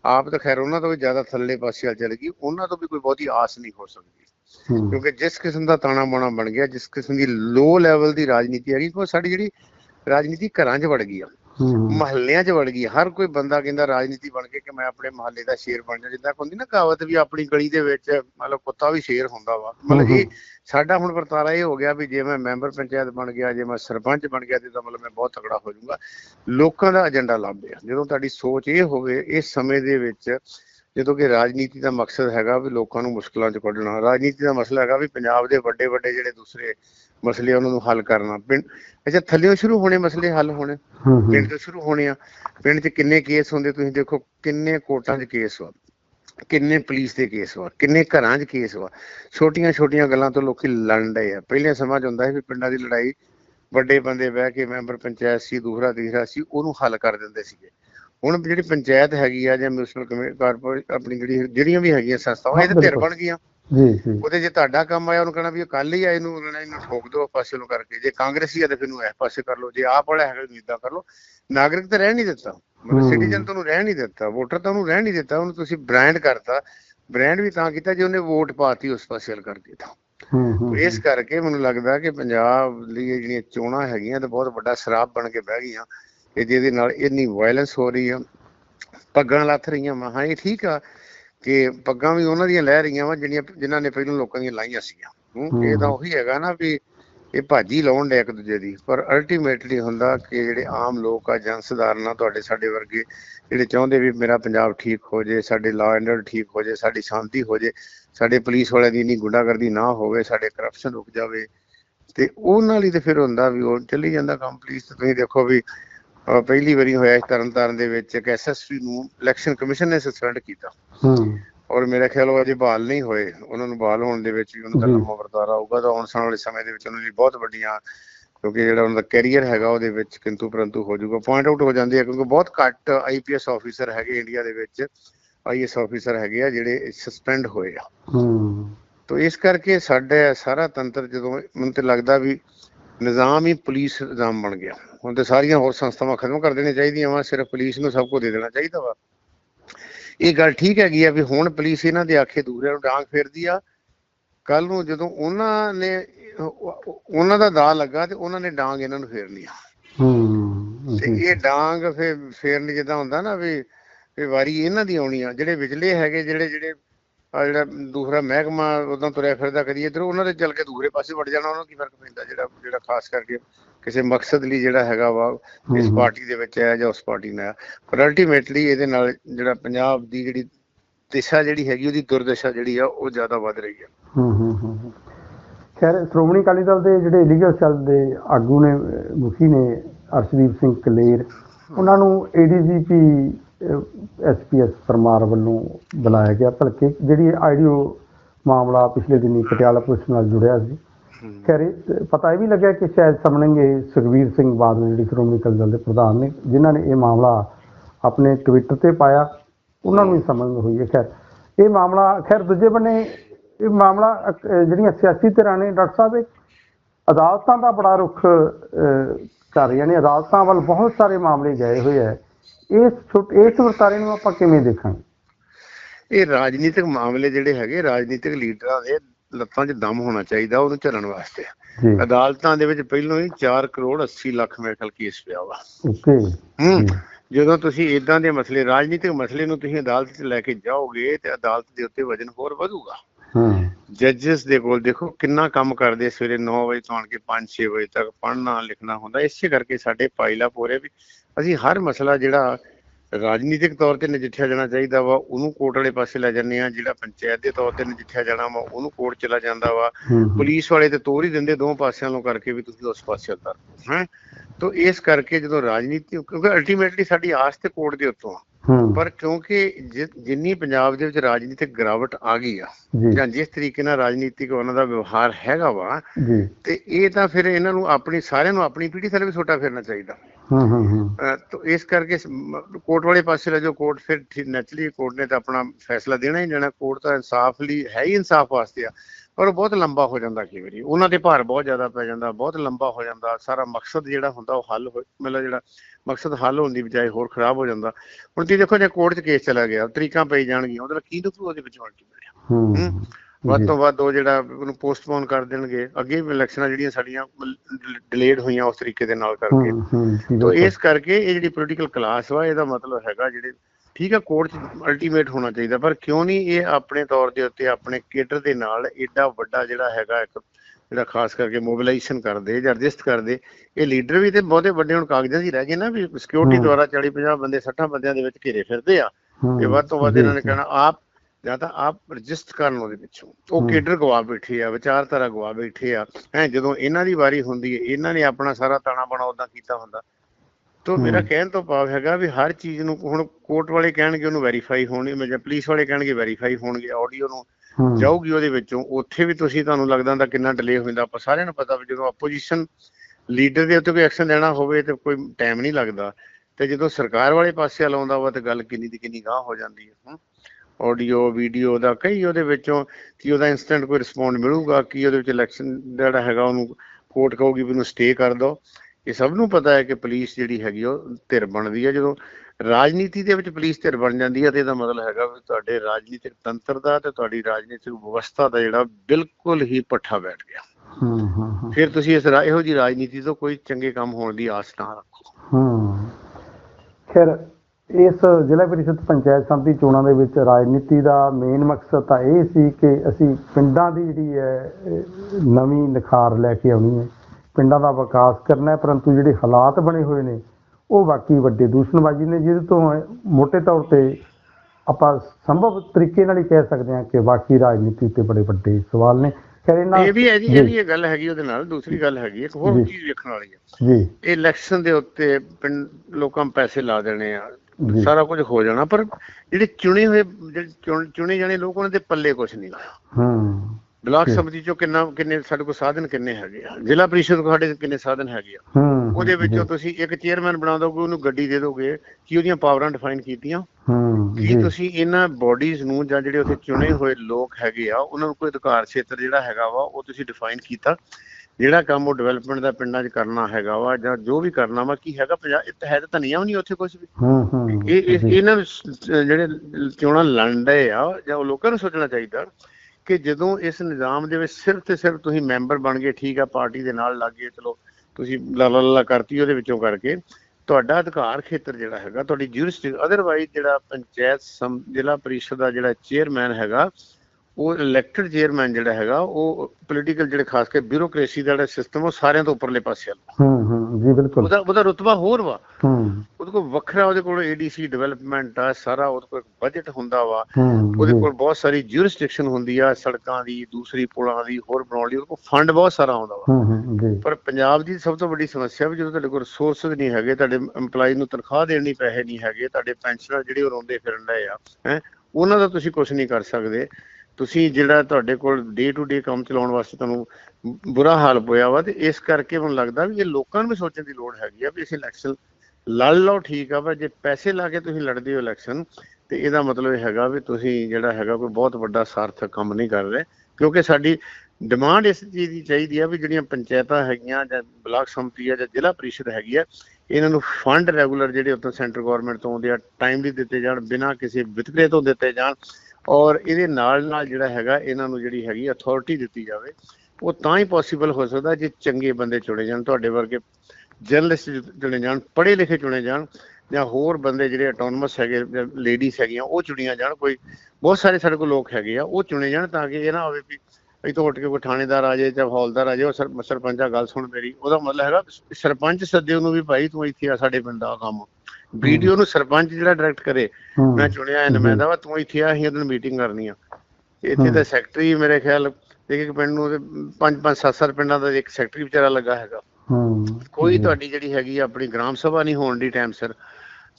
ਆਪ ਤਾਂ ਖੈਰ ਉਹਨਾਂ ਤੋਂ ਵੀ ਜ਼ਿਆਦਾ ਥੱਲੇ ਪਾਸੇ ਵੱਲ ਚਲ ਗਈ ਉਹਨਾਂ ਤੋਂ ਵੀ ਕੋਈ ਬਹੁਤੀ ਆਸ ਨਹੀਂ ਹੋ ਸਕਦੀ। ਕਿਉਂਕਿ ਜਿਸ ਕਿਸਮ ਦਾ ਤਾਣਾ ਬਾਣਾ ਬਣ ਗਿਆ ਜਿਸ ਕਿਸਮ ਦੀ ਲੋ ਲੈਵਲ ਦੀ ਰਾਜਨੀਤੀ ਹੈਗੀ ਕਿਉਂਕਿ ਸਾਡੀ ਜਿਹੜੀ ਰਾਜਨੀਤੀ ਘਰਾਂ 'ਚ ਵੜ ਗਈ ਆ। ਮਹੱਲਿਆਂ 'ਚ ਵੜ ਗਈ ਹਰ ਕੋਈ ਬੰਦਾ ਕਹਿੰਦਾ ਰਾਜਨੀਤੀ ਬਣ ਕੇ ਕਿ ਮੈਂ ਆਪਣੇ ਮਹੱਲੇ ਦਾ ਸ਼ੇਰ ਬਣ ਜਾ। ਜਿੱਦਾਂ ਹੁੰਦੀ ਨਾ ਕਹਾਵਤ ਵੀ ਆਪਣੀ ਗਲੀ ਦੇ ਵਿੱਚ ਮਤਲਬ ਕੁੱਤਾ ਵੀ ਸ਼ੇਰ ਹੁੰਦਾ ਵਾ। ਮਤਲਬ ਇਹ ਸਾਡਾ ਹੁਣ ਵਰਤਾਰਾ ਇਹ ਹੋ ਗਿਆ ਵੀ ਜੇ ਮੈਂ ਮੈਂਬਰ ਪੰਚਾਇਤ ਬਣ ਗਿਆ ਜੇ ਮੈਂ ਸਰਪੰਚ ਬਣ ਗਿਆ ਤੇ ਤਾਂ ਮਤਲਬ ਮੈਂ ਬਹੁਤ ਤਕੜਾ ਹੋ ਜਾਊਂਗਾ। ਲੋਕਾਂ ਦਾ ਏਜੰਡਾ ਲੱਭਿਆ ਜਦੋਂ ਤੁਹਾਡੀ ਸੋਚ ਇਹ ਹੋਵੇ ਇਸ ਸਮੇਂ ਦੇ ਵਿੱਚ ਜਦੋਂ ਕਿ ਰਾਜਨੀਤੀ ਦਾ ਮਕਸਦ ਹੈਗਾ ਵੀ ਲੋਕਾਂ ਨੂੰ ਮੁਸ਼ਕਲਾਂ 'ਚ ਕੱਢਣਾ ਰਾਜਨੀਤੀ ਦਾ ਮਸਲਾ ਹੈਗਾ ਵੀ ਪੰਜਾਬ ਦੇ ਵੱਡੇ ਵੱਡੇ ਜਿਹੜੇ ਦੂਸਰੇ ਮਸਲੇ ਉਹਨਾਂ ਨੂੰ ਹੱਲ ਕਰਨਾ। ਪਿੰਡ ਅੱਛਾ ਥੱਲੇੋਂ ਸ਼ੁਰੂ ਹੋਣੇ ਮਸਲੇ ਹੱਲ ਹੋਣੇ। ਪਿੰਡ ਤੋਂ ਸ਼ੁਰੂ ਹੋਣੇ ਆ। ਪਿੰਡ 'ਚ ਕਿੰਨੇ ਕੇਸ ਹੁੰਦੇ ਤੁਸੀਂ ਦੇਖੋ ਕਿੰਨੇ ਕੋਰਟਾਂ 'ਚ ਕੇਸ ਵਾ ਕਿੰਨੇ ਪੁਲਿਸ ਦੇ ਕੇਸ ਵਾ ਕਿੰਨੇ ਘਰਾਂ 'ਚ ਕੇਸ ਵਾ ਛੋਟੀਆਂ ਛੋਟੀਆਂ ਗੱਲਾਂ ਤੋਂ ਲੋਕੀ ਲੜਨ ਡਏ ਆ। ਪਹਿਲੇ ਸਮਾਂ 'ਚ ਹੁੰਦਾ ਸੀ ਵੀ ਪਿੰਡਾਂ ਦੀ ਲੜਾਈ ਵੱਡੇ ਬੰਦੇ ਬਹਿ ਕੇ ਮੈਂਬਰ ਪੰਚਾਇਤ ਸੀ ਦੂਸਰਾ ਤੀਸਰਾ ਸੀ ਉਹਨੂੰ ਹੱਲ ਕਰ ਦਿੰਦੇ ਸੀਗੇ। ਹੁਣ ਜਿਹੜੀ ਪੰਚਾਇਤ ਹੈਗੀ ਆ ਜਾਂ ਮਿਊਨਿਸਪਲ ਕਮੇਟੀ ਕਾਰਪੋਰੇਟ ਆਪਣੀ ਜਿਹੜੀ ਜਿਹੜੀਆਂ ਵੀ ਹੈਗੀਆਂ ਸੰਸਥਾਵਾਂ ਇਹ ਤਾਂ ਧਿਰ ਬਣ ਗਈਆਂ। ਜੀ ਜੀ। ਉਹਦੇ ਜੇ ਤੁਹਾਡਾ ਕੰਮ ਆਇਆ ਉਹਨੂੰ ਕਹਿਣਾ ਵੀ ਕੱਲ ਹੀ ਆ ਇਹਨੂੰ ਉਹਨਾਂ ਨੇ ਇਹਨੂੰ ਠੋਕ ਦਿਓ ਪਾਸੇ ਨੂੰ ਕਰਕੇ। ਜੇ ਕਾਂਗਰਸੀ ਆ ਤਾਂ ਫਿਰ ਇਹਨੂੰ ਇਸ ਪਾਸੇ ਕਰ ਲਓ। ਜੇ ਆਪ ਵਾਲਾ ਹੈਗਾ ਇਹਨੂੰ ਏਦਾਂ ਕਰ ਲਓ। ਨਾਗਰਿਕ ਤਾਂ ਰਹਿ ਨਹੀਂ ਦਿੱਤਾ। ਮਤਲਬ। ਸਿਟੀਜ਼ਨ ਤਾਂ ਉਹਨੂੰ ਰਹਿ ਨਹੀਂ ਦਿੱਤਾ। ਵੋਟਰ ਤਾਂ ਉਹਨੂੰ ਰਹਿ ਨਹੀਂ ਦਿੱਤਾ। ਉਹਨੂੰ ਤੁਸੀਂ ਬ੍ਰਾਂਡ ਕਰਤਾ। ਬ੍ਰਾਂਡ ਵੀ ਤਾਂ ਕੀਤਾ ਜੇ ਉਹਨੇ ਵੋਟ ਪਾਤੀ ਉਸ ਪਾਸੇ ਵੱਲ ਕਰ ਦਿੱਤਾ ਹੂੰ ਹੂੰ ਇਸ ਕਰਕੇ ਮੈਨੂੰ ਲੱਗਦਾ ਕਿ ਪੰਜਾਬ ਲਈ ਜਿਹੜੀਆਂ ਚੋਣਾਂ ਹੈਗੀਆਂ ਤੇ ਬਹੁਤ ਵੱਡਾ ਸ਼ਰਾਪ ਬਣ ਕੇ ਬਹਿ ਗਈਆਂ। ਕਿ ਜਿਹਦੇ ਨਾਲ ਇੰਨੀ ਵਾਇਲੈਂਸ ਹੋ ਰਹੀ ਆ। ਪੱਗਾਂ ਲੱਥ ਰਹੀਆਂ ਵਾ। ਹਾਂ ਇਹ ਠੀਕ ਆ ਕਿ ਪੱਗਾਂ ਵੀ ਉਹਨਾਂ ਦੀਆਂ ਲੈ ਰਹੀਆਂ ਵਾ ਜਿਹੜੀਆਂ ਜਿਨ੍ਹਾਂ ਨੇ ਪਹਿਲਾਂ ਲੋਕਾਂ ਦੀਆਂ ਲਾਈਆਂ ਸੀਗੀਆਂ। ਇਹ ਤਾਂ ਉਹੀ ਹੈਗਾ ਨਾ ਵੀ ਇਹ ਭਾਜੀ ਲਾਉਣ ਦੇ ਇੱਕ ਦੂਜੇ ਦੀ। ਪਰ ਅਲਟੀਮੇਟਲੀ ਹੁੰਦਾ ਕਿ ਜਿਹੜੇ ਆਮ ਲੋਕ ਆ ਜਨ ਸਧਾਰਨਾ ਤੁਹਾਡੇ ਸਾਡੇ ਵਰਗੇ ਜਿਹੜੇ ਚਾਹੁੰਦੇ ਵੀ ਮੇਰਾ ਪੰਜਾਬ ਠੀਕ ਹੋ ਜੇ ਸਾਡੇ ਲਾਅ ਐਂਡ ਆਰਡਰ ਠੀਕ ਹੋ ਜੇ ਸਾਡੀ ਸ਼ਾਂਤੀ ਹੋ ਜੇ ਸਾਡੇ ਪੁਲਿਸ ਵਾਲਿਆਂ ਦੀ ਇੰਨੀ ਗੁੰਡਾਗਰਦੀ ਨਾ ਹੋਵੇ ਸਾਡੇ ਕਰਪਸ਼ਨ ਰੁਕ ਜਾਵੇ ਤੇ ਉਹ ਨਾਲ ਹੀ ਤੇ ਫਿਰ ਹੁੰਦਾ ਵੀ ਉਹ ਚੱਲੀ ਜਾਂਦਾ ਕੰਮ। ਪੁਲਿਸ ਤੁਸੀਂ ਦੇਖੋ ਵੀ ਪਹਿਲੀ ਵਾਰੀ ਹੋਇਆ ਇਸ ਤਰਨਤਾਰਨ ਦੇ ਵਿੱਚ ਇੱਕ ਐਸਐਸਪੀ ਨੂੰ ਇਲੈਕਸ਼ਨ ਕਮਿਸ਼ਨ ਨੇ ਸਸਪੈਂਡ ਕੀਤਾ। ਹੂੰ। ਔਰ ਮੇਰਾ ਖਿਆਲ ਉਹ ਅਜੇ ਬਹਾਲ ਨਹੀਂ ਹੋਏ। ਉਹਨਾਂ ਨੂੰ ਬਹਾਲ ਹੋਣ ਦੇ ਵਿੱਚ ਵੀ ਉਹਨਾਂ ਦਾ। ਲੰਮਾ ਵਰਤਾਰਾ ਹੋਊਗਾ। ਤਾਂ ਆਉਣ ਸਾਲ ਵਾਲੇ ਸਮੇਂ ਦੇ ਵਿੱਚ ਉਹਨਾਂ ਲਈ ਬਹੁਤ ਵੱਡੀਆਂ ਕਿਉਂਕਿ ਜਿਹੜਾ ਉਹਨਾਂ ਦਾ ਕੈਰੀਅਰ ਹੈਗਾ ਉਹਦੇ ਵਿੱਚ ਕਿੰਤੂ ਪਰੰਤੂ ਹੋ ਜਾਊਗਾ। ਪੁਆਇੰਟ ਆਊਟ ਹੋ ਜਾਂਦੇ ਆ ਕਿਉਂਕਿ ਬਹੁਤ ਘੱਟ ਆਈਪੀਐਸ ਆਫੀਸਰ ਹੈਗੇ ਇੰਡੀਆ ਦੇ ਵਿੱਚ। ਆਈਐਸ ਆਫੀਸਰ ਹੈਗੇ ਆ ਜਿਹੜੇ ਸਸਪੈਂਡ ਹੋਏ ਆ। ਹੂੰ। ਤੋ ਇਸ ਕਰਕੇ ਸਾਡਾ ਸਾਰਾ ਤੰਤਰ ਜਦੋਂ ਮੈਨੂੰ ਤੇ ਲੱਗਦਾ ਵੀ ਨਿਜ਼ਾਮ ਹੀ ਪੁਲਿਸ ਨਿਜ਼ਾਮ ਬਣ ਗਿਆ। ਹੁਣ ਤੇ ਸਾਰੀਆਂ ਹੋਰ ਸੰਸਥਾਵਾਂ ਖਤਮ ਕਰ ਦੇਣੀਆਂ ਚਾਹੀਦੀਆਂ ਵਾ ਸਿਰਫ ਪੁਲਿਸ ਨੂੰ ਸਭ ਕੁਝ ਦੇ ਦੇਣਾ ਚਾਹੀਦਾ ਵਾ। ਇਹ ਗੱਲ ਠੀਕ ਹੈਗੀ ਆ ਵੀ ਹੁਣ ਪੁਲਿਸ ਇਹਨਾਂ ਦੇ ਆਖੇ ਦੂਰਿਆਂ ਨੂੰ ਡਾਂਗ ਫੇਰਦੀ ਆ। ਕੱਲ ਨੂੰ ਜਦੋਂ ਉਹਨਾਂ ਨੇ ਉਹ- ਉਹਨਾਂ ਦਾ ਦਾ ਲੱਗਾ ਤੇ ਉਹਨਾਂ ਨੇ ਡਾਂਗ ਇਹਨਾਂ ਨੂੰ ਫੇਰਨੀ ਆ। ਹੂੰ। ਤੇ ਇਹ ਡਾਂਗ ਫੇਰ ਫੇਰਨ ਜਿੱਦਾਂ ਹੁੰਦਾ ਨਾ ਵੀ ਵੀ ਵਾਰੀ ਇਹਨਾਂ ਦੀ ਆਉਣੀ ਆ ਜਿਹੜੇ ਵਿਚਲੇ ਹੈਗੇ ਜਿਹੜੇ ਜਿਹੜੇ ਆ ਜਿਹੜਾ ਦੂਸਰਾ ਮਹਿਕਮਾ ਉਦੋਂ ਤੁਰਿਆ ਫਿਰਦਾ ਕਦੀ ਇੱਧਰ ਉਹਨਾਂ ਦੇ ਚੱਲ ਕੇ ਦੂਸਰੇ ਪਾਸੇ ਵੜ ਜਾਣਾ ਉਹਨਾਂ ਨੂੰ ਕੀ ਫ਼ਰਕ ਪੈਂਦਾ ਜਿਹੜਾ ਜਿਹੜਾ ਖਾਸ ਕਰਕੇ ਕਿਸੇ ਮਕਸਦ ਲਈ ਜਿਹੜਾ ਹੈਗਾ ਵਾ ਇਸ। ਪਾਰਟੀ ਦੇ ਵਿੱਚ ਆਇਆ ਜਾਂ ਉਸ ਪਾਰਟੀ ਨਾਲ ਪਰ ਅਲਟੀਮੇਟਲੀ ਇਹਦੇ ਨਾਲ ਜਿਹੜਾ ਪੰਜਾਬ ਦੀ ਜਿਹੜੀ ਦਿਸ਼ਾ ਜਿਹੜੀ ਹੈਗੀ ਉਹਦੀ ਦੁਰਦਸ਼ਾ ਜਿਹੜੀ ਆ ਉਹ ਜ਼ਿਆਦਾ ਵੱਧ ਰਹੀ ਹੈ ਹੂੰ ਹੂੰ ਹੂੰ। ਖੈਰ ਸ਼੍ਰੋਮਣੀ ਅਕਾਲੀ ਦਲ ਦੇ ਜਿਹੜੇ ਲੀਗਲ ਸੈੱਲ ਦੇ ਆਗੂ ਨੇ ਮੁਖੀ ਨੇ ਅਰਸ਼ਦੀਪ ਸਿੰਘ ਕਲੇਰ ਉਹਨਾਂ ਨੂੰ ਏਡੀਜੀਪੀ ਐਸਪੀਐਸ ਪਰਮਾਰ ਵੱਲੋਂ ਬੁਲਾਇਆ ਗਿਆ ਭਲਕੇ ਜਿਹੜੀ ਆਡੀਓ ਮਾਮਲਾ ਪਿਛਲੇ ਦਿਨੀ ਪਟਿਆਲਾ ਪੁਲਿਸ ਨਾਲ ਜੁੜਿਆ ਸੀ ਖੈਰ ਇਹ ਪਤਾ ਇਹ ਵੀ ਲੱਗਿਆ ਕਿ ਸ਼ਾਇਦ ਸਮਣਗੇ ਸੁਖਵੀਰ ਸਿੰਘ ਬਾਦਲ ਜਿਹੜੀ ਸ਼੍ਰੋਮਣੀ ਅਕਾਲੀ ਦਲ ਦੇ ਪ੍ਰਧਾਨ ਨੇ ਜਿਨ੍ਹਾਂ ਨੇ ਇਹ ਮਾਮਲਾ ਆਪਣੇ ਟਵਿੱਟਰ ਤੇ ਪਾਇਆ। ਉਹਨਾਂ ਨੂੰ ਹੀ ਸਮਝ ਹੋਈ ਹੈ। ਖੈਰ ਇਹ ਮਾਮਲਾ ਖੈਰ ਦੂਜੇ ਬੰਨੇ ਇਹ ਮਾਮਲਾ ਅਕ- ਅਹ ਜਿਹੜੀਆਂ ਸਿਆਸੀ ਧਿਰਾਂ ਨੇ ਡਾਕਟਰ ਸਾਹਿਬ ਇਹ ਅਦਾਲਤਾਂ ਦਾ ਬੜਾ ਰੁਖ ਅਹ, ਕਰ ਰਹੀਆਂ ਨੇ ਅਦਾਲਤਾਂ ਵੱਲ ਬਹੁਤ ਸਾਰੇ ਮਾਮਲੇ ਗਏ ਹੋਏ ਹੈ। ਇਸ ਛੋਟ ਇਸ ਵਰਤਾਰੇ ਨੂੰ ਆਪਾਂ ਕਿਵੇਂ ਦੇਖਾਂਗੇ? ਇਹ ਰਾਜਨੀਤਿਕ ਮਾਮਲੇ ਜਿਹੜੇ ਹੈਗੇ ਰਾਜਨੀਤਿਕ ਲੀਡਰਾਂ ਦੇ ਲੱਤਾਂ 'ਚ ਦਮ ਹੋਣਾ ਚਾਹੀਦਾ ਉਹਨੂੰ ਝੱਲਣ ਵਾਸਤੇ। ਅਦਾਲਤਾਂ ਦੇ ਵਿੱਚ ਪਹਿਲਾਂ ਹੀ 4 ਕਰੋੜ 80 ਲੱਖ ਖਿਆਲ ਕੇਸ ਪਿਆ ਵਾ। ਓਕੇ। ਹੂੰ। ਜਦੋਂ ਤੁਸੀਂ ਇਦਾਂ ਦੇ ਮਸਲੇ ਰਾਜਨੀਤਿਕ ਮਸਲੇ ਨੂੰ ਤੁਸੀਂ ਅਦਾਲਤ 'ਚ ਲੈ ਕੇ ਜਾਓਗੇ ਤੇ ਅਦਾਲਤ ਦੇ ਉੱਤੇ ਵਜਨ ਹੋਰ ਵਧੂਗਾ। ਹੂੰ। ਜੱਜਸ ਦੇ ਕੋਲ ਦੇਖੋ ਕਿੰਨਾ ਕੰਮ ਕਰਦੇ ਸਵੇਰੇ 9 ਵਜੇ ਤੋਂ ਆਣ ਕੇ 5-6 ਵਜੇ ਤੱਕ ਪੜ੍ਹਨਾ ਲਿਖਣਾ ਹੁੰਦਾ। ਇਸੇ ਕਰਕੇ ਸਾਡੇ ਪਾਈਲਾ ਪੂਰੇ ਵੀ ਅਸੀਂ ਹਰ ਮਸਲਾ ਜਿਹੜਾ ਰਾਜਨੀਤਿਕ ਤੌਰ ਤੇ ਨਜਿੱਠਿਆ ਜਾਣਾ ਚਾਹੀਦਾ ਵਾ ਉਹਨੂੰ ਕੋਰਟ ਵਾਲੇ ਪਾਸੇ ਲੈ ਜਾਂਦੇ ਆ ਜਿਹੜਾ ਪੰਚਾਇਤ ਦੇ ਤੌਰ ਤੇ ਨਜਿੱਠਿਆ ਜਾਣਾ ਵਾ ਉਹਨੂੰ ਕੋਰਟ ਚਲਾ ਜਾਂਦਾ ਵਾ। ਪੁਲਿਸ ਵਾਲੇ ਤੇ ਤੋਰ ਹੀ ਦਿੰਦੇ ਦੋ ਪਾਸਿਆਂ ਨੂੰ ਕਰਕੇ ਵੀ ਤੁਸੀਂ ਉਸ ਪਾਸੇ ਉਤਰ ਹੈ। ਤੋ ਇਸ ਕਰਕੇ ਜਦੋਂ ਰਾਜਨੀਤੀ ਕਿਉਂਕਿ ਅਲਟੀਮੇਟਲੀ ਸਾਡੀ ਆਸ ਤੇ ਕੋਰਟ ਦੇ ਉੱਤੋਂ ਆ। ਪਰ ਕਿਉਂਕਿ ਜਿੰਨੀ ਪੰਜਾਬ ਦੇ ਵਿੱਚ ਰਾਜਨੀਤਿਕ ਗਿਰਾਵਟ ਆ ਗਈ ਆ ਜੀ। ਜਿਸ ਤਰੀਕੇ ਨਾਲ ਰਾਜਨੀਤਿਕ ਉਹਨਾਂ ਦਾ ਵਿਵਹਾਰ ਹੈਗਾ ਵਾ ਤੇ ਇਹ ਤਾਂ ਫਿਰ ਇਹਨਾਂ ਨੂੰ ਆਪਣੀ ਸਾਰਿਆਂ ਨੂੰ ਆਪਣੀ ਪੀੜ੍ਹੀ ਥੱਲੇ ਵੀ ਛੋਟਾ ਫਿਰਨਾ ਚਾਹੀਦਾ। ਹੂੰ ਹੂੰ ਤਾਂ ਇਸ ਕਰਕੇ ਕੋਰਟ ਵਾਲੇ ਪਾਸੇ ਲੈ ਜੋ ਕੋਰਟ ਫਿਰ ਨੈਚੁਰਲੀ ਕੋਰਟ ਨੇ ਤਾਂ ਆਪਣਾ ਫੈਸਲਾ ਦੇਣਾ ਹੀ ਦੇਣਾ। ਕੋਰਟ ਤਾਂ ਇਨਸਾਫ ਲਈ ਹੈ ਹੀ ਇਨਸਾਫ ਵਾਸਤੇ ਆ। ਪਰ ਉਹ ਬਹੁਤ ਲੰਬਾ ਹੋ ਜਾਂਦਾ ਕਈ ਵਾਰੀ। ਉਹਨਾਂ ਤੇ ਭਾਰ ਬਹੁਤ ਜ਼ਿਆਦਾ ਪੈ ਜਾਂਦਾ ਬਹੁਤ ਲੰਬਾ ਹੋ ਜਾਂਦਾ। ਸਾਰਾ ਮਕਸਦ ਜਿਹੜਾ ਹੁੰਦਾ ਉਹ ਹੱਲ ਹੋ ਮਤਲਬ ਜਿਹੜਾ ਮਕਸਦ ਹੱਲ ਹੋਣ ਦੀ ਬਜਾਏ ਹੋਰ ਖਰਾਬ ਹੋ ਜਾਂਦਾ। ਹੁਣ ਤੁਸੀਂ ਦੇਖੋ ਜੇ ਕੋਰਟ 'ਚ ਕੇਸ ਚਲਾ ਗਿਆ ਤਰੀਕਾਂ ਪਈ ਜਾਣਗੀਆਂ ਉਹਦੇ ਨਾਲ ਕੀ ਨਿਕਲੂ ਉਹਦੇ ਵਿੱਚੋਂ ਅਲਟੀਮੇਟ ਹੂੰ। ਹੂੰ। ਵੱਧ ਤੋਂ ਵੱਧ ਉਹ ਜਿਹੜਾ ਉਹਨੂੰ ਪੋਸਟਪੋਨ ਕਰ ਦੇਣਗੇ ਅੱਗੇ ਵੀ ਇਲੈਕਸ਼ਨਾਂ ਜਿਹੜੀਆਂ ਸਾਡੀਆਂ ਡਿਲੇਡ ਹੋਈਆਂ ਉਸ ਤਰੀਕੇ ਦੇ ਨਾਲ ਕਰਕੇ ਹੂੰ ਹੂੰ ਤੋ। ਇਸ ਕਰਕੇ ਇਹ ਜਿਹੜੀ ਪੋਲੀਟੀਕਲ ਕਲਾਸ ਵਾ ਇਹਦਾ ਮਤਲਬ ਹੈਗਾ ਜਿਹੜੇ ਠੀਕ ਆ ਕੋਰਟ ਚ ਅਲਟੀਮੇਟ ਹੋਣਾ ਚਾਹੀਦਾ ਪਰ ਕਿਉਂ ਨਹੀਂ ਇਹ ਆਪਣੇ ਤੌਰ ਦੇ ਉੱਤੇ ਆਪਣੇ ਕੇਡਰ ਦੇ ਨਾਲ ਏਡਾ ਵੱਡਾ ਜਿਹੜਾ ਹੈਗਾ ਇੱਕ ਜਿਹੜਾ ਖਾਸ ਕਰਕੇ ਮੋਬਿਲਾਈਜੇਸ਼ਨ ਕਰਦੇ ਜਾਂ ਰਜਿਸਟ ਕਰਦੇ ਇਹ ਲੀਡਰ ਵੀ ਤੇ ਬਹੁਤੇ ਵੱਡੇ ਹੁਣ ਕਾਗਜ਼ਾਂ 'ਚ ਹੀ ਰਹਿ ਗਏ ਨਾ ਵੀ ਸਿਕਿਉਰਿਟੀ ਹੂੰ। ਦੁਆਰਾ 40 50 ਬੰਦੇ 60 ਬੰਦਿਆਂ ਦੇ ਵਿੱਚ ਘੇਰੇ ਫਿਰਦੇ ਆ ਹੂੰ, ਤੇ ਵੱਧ ਤੋਂ ਵੱਧ ਇਹਨਾਂ ਨੇ। ਕਹਿਣਾ ਆਪ ਜਾਂ ਤਾਂ ਆਪ ਰਜਿਸਟ ਕਰਨ ਉਹਦੇ ਪਿੱਛੋਂ। ਉਹ। ਕੇਡਰ ਗਵਾ ਬੈਠੇ ਆ ਵਿਚਾਰਧਾਰਾ ਗਵਾ ਬੈਠੇ ਆ। ਹੈ ਜਦੋਂ ਇਹਨਾਂ ਦੀ ਵਾਰੀ ਹੁੰਦੀ ਹੈ ਇਹਨਾਂ ਨੇ ਆਪਣਾ ਸਾਰਾ ਤਾਣਾ ਬਣਾ ਉਦਾਂ ਕੀਤਾ ਹੁੰਦਾ। ਤੋ ਮੇਰਾ। ਕਹਿਣ ਤੋਂ ਭਾਵ ਹੈਗਾ ਵੀ ਹਰ ਚੀਜ਼ ਨੂੰ ਹੁਣ ਕੋਰਟ ਵਾਲੇ ਕਹਿਣਗੇ ਉਹਨੂੰ ਵੈਰੀਫਾਈ ਹੋਣੀ ਮੈਂ ਜਾਂ ਪੁਲਿਸ ਵਾਲੇ ਕਹਿਣਗੇ ਵੈਰੀਫਾਈ ਹੋਣਗੇ ਆਡੀਓ ਨੂੰ ਜਾਊਗੀ ਉਹਦੇ ਵਿੱਚੋਂ। ਉੱਥੇ ਵੀ ਤੁਸੀਂ ਤੁਹਾਨੂੰ ਲੱਗਦਾ ਹੁੰਦਾ ਕਿੰਨਾ ਡਿਲੇ ਹੁੰਦਾ ਆਪਾਂ ਸਾਰਿਆਂ ਨੂੰ ਪਤਾ ਵੀ ਜਦੋਂ ਆਪੋਜੀਸ਼ਨ ਲੀਡਰ ਦੇ ਉੱਤੇ ਕੋਈ ਐਕਸ਼ਨ ਲੈਣਾ ਹੋਵੇ ਤੇ ਕੋਈ ਟਾਈਮ ਨਹੀਂ ਲੱਗਦਾ। ਤੇ ਜਦੋਂ ਸਰਕਾਰ ਵਾਲੇ ਪਾਸੇ ਵੱਲ ਆਉਂਦਾ ਵਾ ਤੇ ਗੱਲ ਕਿੰਨੀ ਦੀ ਕਿੰਨੀ ਗਾਹ ਹੋ ਜਾਂਦੀ ਹੈ। ਆਡੀਓ ਵੀਡੀਓ ਦਾ ਕਈ ਉਹਦੇ ਵਿੱਚੋਂ ਕੀ ਉਹਦਾ ਇਨਸਟੈਂਟ ਕੋਈ ਰਿਸਪੌਂਡ ਮਿਲੂਗਾ ਕੀ ਉਹਦੇ ਵਿੱਚ ਇਲੈਕਸ਼ਨ ਜਿਹੜਾ ਹੈਗਾ ਉਹਨੂੰ ਕੋਰਟ ਕਹੂਗੀ ਵੀ ਉਹਨੂੰ ਸਟੇ ਕਰ ਦਿਓ। ਇਹ ਸਭ ਨੂੰ ਪਤਾ ਹੈ ਕਿ ਪੁਲਿਸ ਜਿਹੜੀ ਹੈਗੀ ਉਹ ਧਿਰ ਬਣਦੀ ਹੈ ਜਦੋਂ ਰਾਜਨੀਤੀ ਦੇ ਵਿੱਚ ਪੁਲਿਸ ਧਿਰ ਬਣ ਜਾਂਦੀ ਹੈ ਤੇ ਇਹਦਾ ਮਤਲਬ ਹੈਗਾ ਵੀ ਤੁਹਾਡੇ ਰਾਜਨੀਤਿਕ ਤੰਤਰ ਦਾ ਤੇ ਤੁਹਾਡੀ ਰਾਜਨੀਤਿਕ ਵਿਵਸਥਾ ਦਾ ਜਿਹੜਾ ਬਿਲਕੁਲ ਹੀ ਪੱਠਾ ਬੈਠ ਗਿਆ। ਹੂੰ ਹੂੰ ਫਿਰ ਤੁਸੀਂ ਇਸ ਇਹੋ ਜੀ ਰਾਜਨੀਤੀ ਤੋਂ ਕੋਈ ਚੰਗੇ ਕੰਮ ਹੋਣ ਦੀ ਆਸ ਨਾ ਰੱਖੋ। ਹੂੰ। ਖੈਰ ਇਸ ਜ਼ਿਲ੍ਹਾ ਪਰਿਸ਼ਦ ਪੰਚਾਇਤ ਸਮਿਤੀ ਚੋਣਾਂ ਦੇ ਵਿੱਚ ਰਾਜਨੀਤੀ ਦਾ ਮੇਨ ਮਕਸਦ ਤਾਂ ਇਹ ਸੀ ਕਿ ਅਸੀਂ ਪਿੰਡਾਂ ਦੀ ਜਿਹੜੀ ਹੈ ਨਵੀਂ ਨਿਖਾਰ ਲੈ ਕੇ ਆਉਣੀ ਹੈ। ਪਿੰਡਾਂ ਦਾ ਵਿਕਾਸ ਕਰਨਾ ਹੈ ਪਰੰਤੂ ਜਿਹੜੇ ਹਾਲਾਤ ਬਣੇ ਹੋਏ ਨੇ ਉਹ ਬਾਕੀ ਵੱਡੇ ਦੂਸ਼ਣਬਾਜ਼ੀ ਨੇ ਜਿਹਦੇ ਤੋਂ ਮੋٹے ਤੌਰ ਤੇ ਆਪਾਂ ਸੰਭਵ ਤਰੀਕੇ ਨਾਲ ਹੀ ਕਹਿ ਸਕਦੇ ਹਾਂ ਕਿ ਬਾਕੀ ਰਾਜਨੀਤੀ ਤੇ ਬੜੇ ਵੱਡੇ ਸਵਾਲ ਨੇ। ਇਹ ਵੀ ਹੈ ਜੀ ਇਹ ਵੀ ਇਹ ਗੱਲ ਹੈਗੀ ਉਹਦੇ ਨਾਲ ਦੂਸਰੀ ਗੱਲ ਹੈਗੀ ਇੱਕ ਹੋਰ। ਚੀਜ਼ ਵੇਖਣ ਵਾਲੀ ਹੈ। ਜੀ। ਇਲੈਕਸ਼ਨ ਦੇ ਉੱਤੇ ਪਿੰਡ ਲੋਕਾਂ ਪੈਸੇ ਲਾ ਦੇਣੇ ਆ ਸਾਰਾ ਕੁਝ ਹੋ ਜਾਣਾ ਪਰ ਜਿਹੜੇ ਚੁਣੇ ਹੋਏ ਜਿਹੜੇ ਚੁਣ- ਜਾਣੇ ਲੋਕ ਉਹਨਾਂ ਦੇ ਪੱਲੇ ਕੁਝ ਨਹੀਂ ਹੂੰ। ਬਲਾਕ। ਸਮਿਤੀ ਚੋਂ ਕਿੰਨਾ ਕਿੰਨੇ ਸਾਡੇ ਕੋਲ ਸਾਧਨ ਕਿੰਨੇ ਹੈਗੇ ਆ? ਜ਼ਿਲ੍ਹਾ ਪਰਿਸ਼ਦ ਕੋਲ ਸਾਡੇ ਕਿੰਨੇ ਸਾਧਨ ਹੈਗੇ ਆ? ਉਹਦੇ ਵਿੱਚੋਂ ਤੁਸੀਂ ਇੱਕ ਚੇਅਰਮੈਨ ਬਣਾ ਦੋਗੇ ਉਹਨੂੰ ਗੱਡੀ ਦੇ ਦੋਗੇ ਕੀ ਉਹਦੀਆਂ ਪਾਵਰਾਂ ਡਿਫਾਈਨ ਕੀਤੀਆਂ? ਕੀ ਤੁਸੀਂ ਇਹਨਾਂ ਬਾਡੀਜ਼ ਨੂੰ ਜਾਂ ਜਿਹੜੇ ਉੱਥੇ ਚੁਣੇ ਹੋਏ ਲੋਕ ਹੈਗੇ ਆ ਉਹਨਾਂ ਨੂੰ ਕੋਈ ਅਧਿਕਾਰ ਖੇਤਰ ਜਿਹੜਾ ਹੈਗਾ ਵਾ ਉਹ ਤੁਸੀਂ ਡਿਫਾਈਨ ਕੀਤਾ? ਜਿਹੜਾ ਕੰਮ ਉਹ ਡਿਵੈਲਪਮੈਂਟ ਦਾ ਪਿੰਡਾਂ 'ਚ ਕਰਨਾ ਹੈਗਾ ਵਾ ਜਾਂ ਜੋ ਵੀ ਕਰਨਾ ਵਾ ਕੀ ਹੈਗਾ ਪੰਜਾਬ ਇਹ ਹੈ ਤਾਂ ਨਹੀਂ ਉੱਥੇ ਕੁਝ ਵੀ। ਹੂੰ ਹੂੰ ਇਹ ਇਹਨਾਂ ਜਿਹੜੇ ਚੋਣਾਂ ਲੜਦੇ ਆ ਜਾਂ ਉਹ ਲੋਕਾਂ ਨੂੰ ਸੋਚਣਾ ਚਾਹੀਦਾ ਕਿ ਜਦੋਂ ਇਸ ਨਿਜ਼ਾਮ ਦੇ ਵਿੱਚ ਸਿਰਫ ਤੇ ਸਿਰਫ ਤੁਸੀਂ ਮੈਂਬਰ ਬਣ ਗਏ ਠੀਕ ਆ ਪਾਰਟੀ ਦੇ ਨਾਲ ਲੱਗ ਗਏ ਚਲੋ ਤੁਸੀਂ ਲਾ ਲਾ ਲਾ ਕਰਤੀ ਉਹਦੇ ਵਿੱਚੋਂ ਕਰਕੇ ਤੁਹਾਡਾ ਅਧਿਕਾਰ ਖੇਤਰ ਜਿਹੜਾ ਹੈਗਾ ਤੁਹਾਡੀ ਜੂਰਿਸਡਿਕ ਅਦਰਵਾਈਜ਼ ਜਿਹੜਾ ਪੰਚਾਇਤ ਜ਼ਿਲ੍ਹਾ ਪਰਿਸ਼ਦ ਦਾ ਜਿਹੜਾ ਚੇਅਰਮੈਨ ਹੈਗਾ ਉਹ ਇਲੈਕਟਡ ਚੇਅਰਮੈਨ ਜਿਹੜਾ ਹੈਗਾ ਉਹ ਪੋਲੀਟੀਕਲ ਜਿਹੜੇ ਖਾਸ ਕੇ ਬਿਊਰੋਕ੍ਰੇਸੀ ਦਾ ਜਿਹੜਾ ਸਿਸਟਮ ਉਹ ਸਾਰਿਆਂ ਤੋਂ ਉੱਪਰਲੇ ਪਾਸੇ ਆ। ਹੂੰ ਹੂੰ ਜੀ ਬਿਲਕੁਲ। ਉਹਦਾ ਉਹਦਾ ਰੁਤਬਾ ਹੋਰ ਵਾ। ਹੂੰ। ਉਹਦੇ ਕੋਲ ਵੱਖਰਾ ਉਹਦੇ ਕੋਲ ਏਡੀਸੀ ਡਿਵੈਲਪਮੈਂਟ ਆ ਸਾਰਾ ਉਹਦੇ ਕੋਲ ਬਜਟ ਹੁੰਦਾ ਵਾ। ਉਹਦੇ ਕੋਲ ਬਹੁਤ ਸਾਰੀ ਜੂਰਿਸਡਿਕਸ਼ਨ ਹੁੰਦੀ ਆ ਸੜਕਾਂ ਦੀ ਦੂਸਰੀ ਪੁਲਾਂ ਦੀ ਹੋਰ ਬਣਾਉਣ ਲਈ ਉਹਦੇ ਕੋਲ ਫੰਡ ਬਹੁਤ ਸਾਰਾ ਆਉਂਦਾ ਵਾ। ਹੂੰ ਹੂੰ ਜੀ। ਪਰ ਪੰਜਾਬ ਦੀ ਸਭ ਤੋਂ ਵੱਡੀ ਸਮੱਸਿਆ ਵੀ ਜਦੋਂ ਤੁਹਾਡੇ ਕੋਲ ਰਿਸੋਰਸਸ ਨਹੀਂ ਹੈਗੇ ਤੁਹਾਡੇ EMPLOYE ਨੂੰ ਤਨਖਾਹ ਦੇਣ ਲਈ ਪੈਸੇ ਨਹੀਂ ਹੈਗੇ ਤੁਹਾਡੇ ਪੈਨਸ਼ਨਰ ਜਿਹੜੇ ਉਹ ਰੋਂਦੇ ਫਿਰਨ ਡਏ ਆ ਹੈ ਉਹਨਾਂ ਦਾ ਤੁਸੀਂ ਕੁਝ ਨਹੀਂ ਕਰ ਸਕਦੇ। ਤੁਸੀਂ ਜਿਹੜਾ ਤੁਹਾਡੇ ਕੋਲ ਡੇ ਟੂ ਡੇ ਕੰਮ ਚਲਾਉਣ ਵਾਸਤੇ ਤੁਹਾਨੂੰ ਬੁਰਾ ਹਾਲ ਹੋਇਆ ਵਾ ਤੇ ਇਸ ਕਰਕੇ ਮੈਨੂੰ ਲੱਗਦਾ ਵੀ ਇਹ ਲੋਕਾਂ ਨੂੰ ਵੀ ਸੋਚਣ ਦੀ ਲੋੜ ਹੈਗੀ ਆ ਵੀ ਅਸੀਂ ਇਲੈਕਸ਼ਨ ਲੜ ਲਓ, ਠੀਕ ਆ, ਪਰ ਜੇ ਪੈਸੇ ਲਾ ਕੇ ਤੁਸੀਂ ਲੜਦੇ ਹੋ ਇਲੈਕਸ਼ਨ ਤੇ ਇਹਦਾ ਮਤਲਬ ਇਹ ਹੈਗਾ ਵੀ ਤੁਸੀਂ ਜਿਹੜਾ ਹੈਗਾ ਕੋਈ ਬਹੁਤ ਵੱਡਾ ਸਾਰਥਕ ਕੰਮ ਨਹੀਂ ਕਰ ਰਹੇ, ਕਿਉਂਕਿ ਸਾਡੀ ਡਿਮਾਂਡ ਇਸ ਚੀਜ਼ ਦੀ ਚਾਹੀਦੀ ਆ ਵੀ ਜਿਹੜੀਆਂ ਪੰਚਾਇਤਾਂ ਹੈਗੀਆਂ ਜਾਂ ਬਲਾਕ ਸੰਮਤੀ ਆ ਜਾਂ ਜ਼ਿਲ੍ਹਾ ਪਰਿਸ਼ਦ ਹੈਗੀ ਆ, ਇਹਨਾਂ ਨੂੰ ਫੰਡ ਰੈਗੂਲਰ ਜਿਹੜੇ ਉੱਥੋਂ ਸੈਂਟਰ ਗਵਰਨਮੈਂਟ ਤੋਂ ਆਉਂਦੇ ਆ ਟਾਈਮਲੀ ਦਿੱਤੇ ਜਾਣ, ਬਿਨਾਂ ਕਿਸੇ ਵਿਤਕਰੇ ਤੋਂ ਦਿੱਤੇ ਜਾਣ ਔਰ ਇਹਦੇ ਨਾਲ ਨਾਲ ਜਿਹੜਾ ਹੈਗਾ, ਇਹਨਾਂ ਨੂੰ ਜਿਹੜੀ ਹੈਗੀ ਅਥਾਰਟੀ ਦਿੱਤੀ ਜਾਵੇ, ਉਹ ਤਾਂ ਹੀ ਪੋਸੀਬਲ ਹੋ ਸਕਦਾ ਜੇ ਚੰਗੇ ਬੰਦੇ ਚੁਣੇ ਜਾਣ, ਤੁਹਾਡੇ ਵਰਗੇ ਜਰਨਲਿਸਟ ਚੁਣੇ ਜਾਣ ਪੜ੍ਹੇ ਲਿਖੇ ਚੁਣੇ ਜਾਣ, ਜਾਂ ਹੋਰ ਬੰਦੇ ਜਿਹੜੇ ਆਟੋਨਮਸ ਹੈਗੇ ਲੇਡੀਜ਼ ਹੈਗੀਆਂ, ਉਹ ਚੁਣੀਆਂ ਜਾਣ, ਕੋਈ ਬਹੁਤ ਸਾਰੇ ਸਾਡੇ ਕੋਲ ਲੋਕ ਹੈਗੇ ਆ, ਉਹ ਚੁਣੇ ਜਾਣ ਤਾਂ ਕਿ ਇਹ ਨਾ ਹੋਵੇ ਵੀ ਅਸੀਂ ਤੋਂ ਉੱਠ ਕੇ ਕੋਈ ਥਾਣੇਦਾਰ ਆ ਜਾਏ, ਜਾਂ ਹੌਲਦਾਰ ਆ ਜਾਏ, ਉਹ ਸਰ- ਸਰਪੰਚਾ ਗੱਲ ਸੁਣ ਮੇਰੀ, ਉਹਦਾ ਮਤਲਬ ਹੈਗਾ, ਸਰਪੰਚ ਸੱਦੇ ਉਹਨੂੰ ਵੀ ਭਾਈ ਤੂੰ ਇੱਥੇ ਆ ਸਾਡੇ ਪਿੰਡ ਦਾ ਕੰਮ। ਵੀਡੀਓ ਨੂੰ ਸਰਪੰਚ ਜਿਹੜਾ ਡਾਇਰੈਕਟ ਕਰੇ ਮੈਂ ਚੁਣਿਆ ਇਹ ਨੁਮਾਇੰਦਾ ਵਾ ਤੂੰ ਇੱਥੇ ਆ ਅਸੀਂ ਉਹਨੂੰ ਮੀਟਿੰਗ ਕਰਨੀ ਆ। ਤੇ ਇੱਥੇ ਤਾਂ ਸੈਕਟਰੀ ਮੇਰੇ ਖਿਆਲ ਇੱਕ ਇੱਕ ਪਿੰਡ ਨੂੰ ਤੇ ਪੰਜ ਪੰਜ ਸੱਤ ਸੱਤ ਪਿੰਡਾਂ ਦਾ ਇੱਕ ਸੈਕਟਰੀ ਵਿਚਾਰਾ ਲੱਗਾ ਹੈਗਾ। ਕੋਈ ਤੁਹਾਡੀ ਜਿਹੜੀ ਹੈਗੀ ਆਪਣੀ ਗ੍ਰਾਮ ਸਭਾ ਨਹੀਂ ਹੋਣ ਦੀ ਟਾਈਮ ਸਿਰ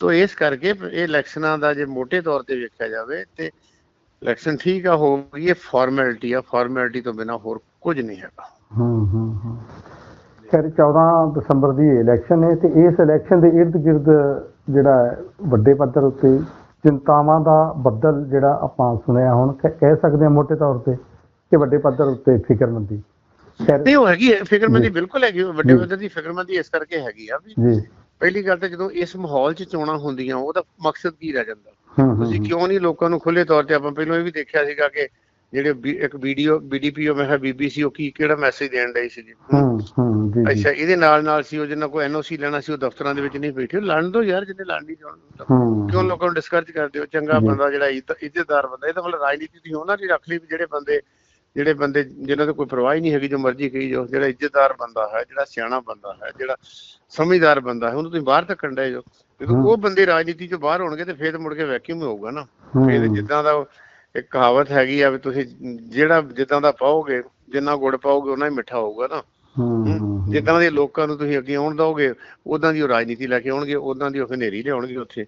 ਸੋ ਇਸ ਕਰਕੇ ਇਹ ਇਲੈਕਸ਼ਨਾਂ ਦਾ ਜੇ ਮੋٹے ਤੌਰ ਤੇ ਵੇਖਿਆ ਜਾਵੇ ਤੇ ਇਲੈਕਸ਼ਨ ਠੀਕ ਆ ਹੋ ਗਈ ਇਹ ਫਾਰਮੈਲਿਟੀ ਆ। ਫਾਰਮੈਲਿਟੀ ਤੋਂ ਬਿਨਾ ਹੋਰ ਕੁਝ ਨਹੀਂ ਹੈਗਾ। ਹੂੰ ਹੂੰ ਹੂੰ। ਖੈਰ 14 ਦਸੰਬਰ ਦੀ ਇਲੈਕਸ਼ਨ ਹੈ ਤੇ ਇਸ ਇਲੈਕਸ਼ਨ ਦੇ ਗਿਰਦ ਜਿਹੜਾ ਹੈ, ਵੱਡੇ ਪੱਧਰ ਉੱਤੇ ਚਿੰਤਾਵਾਂ ਦਾ ਬੱਦਲ ਜਿਹੜਾ ਆਪਾਂ ਸੁਣਿਆ ਹੁਣ ਕਹਿ ਸਕਦੇ ਹਾਂ ਮੋٹے ਤੌਰ ਤੇ ਕਿ ਵੱਡੇ ਪੱਧਰ ਉੱਤੇ ਫਿਕਰਮੰਦੀ ਨਹੀਂ ਉਹ ਹੈਗੀ ਫਿਕਰਮੰਦੀ। ਬਿਲਕੁਲ ਹੈਗੀ ਵੱਡੇ। ਪੱਧਰ ਦੀ ਫਿਕਰਮੰਦੀ ਇਸ ਕਰਕੇ ਹੈਗੀ ਆ ਵੀ ਜੀ ਪਹਿਲੀ ਗੱਲ ਤਾਂ ਜਦੋਂ ਇਸ ਮਾਹੌਲ 'ਚ ਚੋਣਾਂ ਹੁੰਦੀਆਂ ਉਹਦਾ ਮਕਸਦ ਕੀ ਰਹਿ ਜਾਂਦਾ ਤੁਸੀਂ ਕਿਉਂ ਨਹੀਂ ਲੋਕਾਂ ਨੂੰ ਖੁੱਲੇ ਤੌਰ ਤੇ ਆਪਾਂ ਪਹਿਲਾਂ ਇਹ ਵੀ ਦੇਖਿਆ ਸੀਗਾ ਕਿ ਜਿਹੜੇ ਇੱਕ ਵੀਡੀਓ ਬੀਡੀਪੀਓ ਮੈਂ ਕਿਹਾ ਬੀਬੀਸੀ ਉਹ ਕੀ ਕਿਹੜਾ ਮੈਸੇਜ ਦੇਣ ਡਈ ਸੀ ਜੀ? ਹੂੰ। ਹੂੰ ਜੀ ਅੱਛਾ ਇਹਦੇ ਨਾਲ ਨਾਲ ਸੀ ਉਹ ਜਿਹਨਾਂ ਕੋਈ ਐਨਓਸੀ ਲੈਣਾ ਸੀ ਉਹ ਦਫ਼ਤਰਾਂ ਦੇ ਵਿੱਚ ਨਹੀਂ ਬੈਠੇ। ਲੜਨ ਦੋ ਯਾਰ ਜਿਹਨੇ ਲੜਨੀ ਚਾਹੁੰਦਾ ਕਿਉਂ ਲੋਕਾਂ ਨੂੰ ਡਿਸਕਰਜ ਕਰਦੇ ਹੋ? ਚੰਗਾ। ਬੰਦਾ ਜਿਹੜਾ ਇੱਜ਼ਤ- ਇੱਜ਼ਤਦਾਰ ਬੰਦਾ ਇਹ ਤਾਂ ਮਤਲਬ ਰਾਜਨੀਤੀ ਦੀ ਉਹਨਾਂ ਦੀ ਰੱਖ ਲਈ ਜਿਹੜੇ ਬੰਦੇ ਜਿਹੜੇ ਬੰਦੇ ਜਿਨ੍ਹਾਂ ਤੋਂ ਕੋਈ ਪਰਵਾਹ ਹੀ ਨਹੀਂ ਹੈਗੀ ਜੋ ਮਰਜ਼ੀ ਕਹੀ ਜੋ ਜਿਹੜਾ ਇੱਜ਼ਤਦਾਰ ਬੰਦਾ ਹੈ ਜਿਹੜਾ ਸਿਆਣਾ ਬੰਦਾ ਹੈ ਜਿਹੜਾ ਸਮਝਦਾਰ ਬੰਦਾ ਹੈ ਉਹਨੂੰ ਤੁਸੀਂ ਬਾਹਰ ਤੱਕ ਕੰਡੇ ਜੋ ਜਦੋਂ। ਉਹ ਬੰਦੇ ਰਾਜਨੀਤੀ ਚੋਂ ਬਾਹਰ ਹੋਣਗੇ ਤੇ ਫਿਰ ਮੁੜ ਕੇ ਵੈਕਿਊਮ ਹੋਊਗਾ ਨਾ। ਫਿਰ ਜਿੱਦਾਂ ਦਾ ਇੱਕ ਕਹਾਵਤ ਹੈਗੀ ਆ ਵੀ ਤੁਸੀਂ ਜਿਹੜਾ ਜਿੱਦਾਂ ਦਾ ਪਾਓਗੇ ਜਿੰਨਾ ਗੁੜ ਪਾਓਗੇ ਉਹਨਾਂ ਹੀ ਮਿੱਠਾ ਹੋਊਗਾ ਨਾ। ਜਿੱਦਾਂ ਦੇ ਲੋਕਾਂ ਨੂੰ ਤੁਸੀਂ ਅੱਗੇ ਆਉਣ ਦੋਗੇ ਉਦਾਂ ਦੀ ਉਹ ਰਾਜਨੀਤੀ ਲੈ ਕੇ ਆਉਣਗੇ ਉਦਾਂ ਦੀ ਉਹ ਹਨੇਰੀ ਲਿਆਉਣਗੇ ਉੱਥੇ।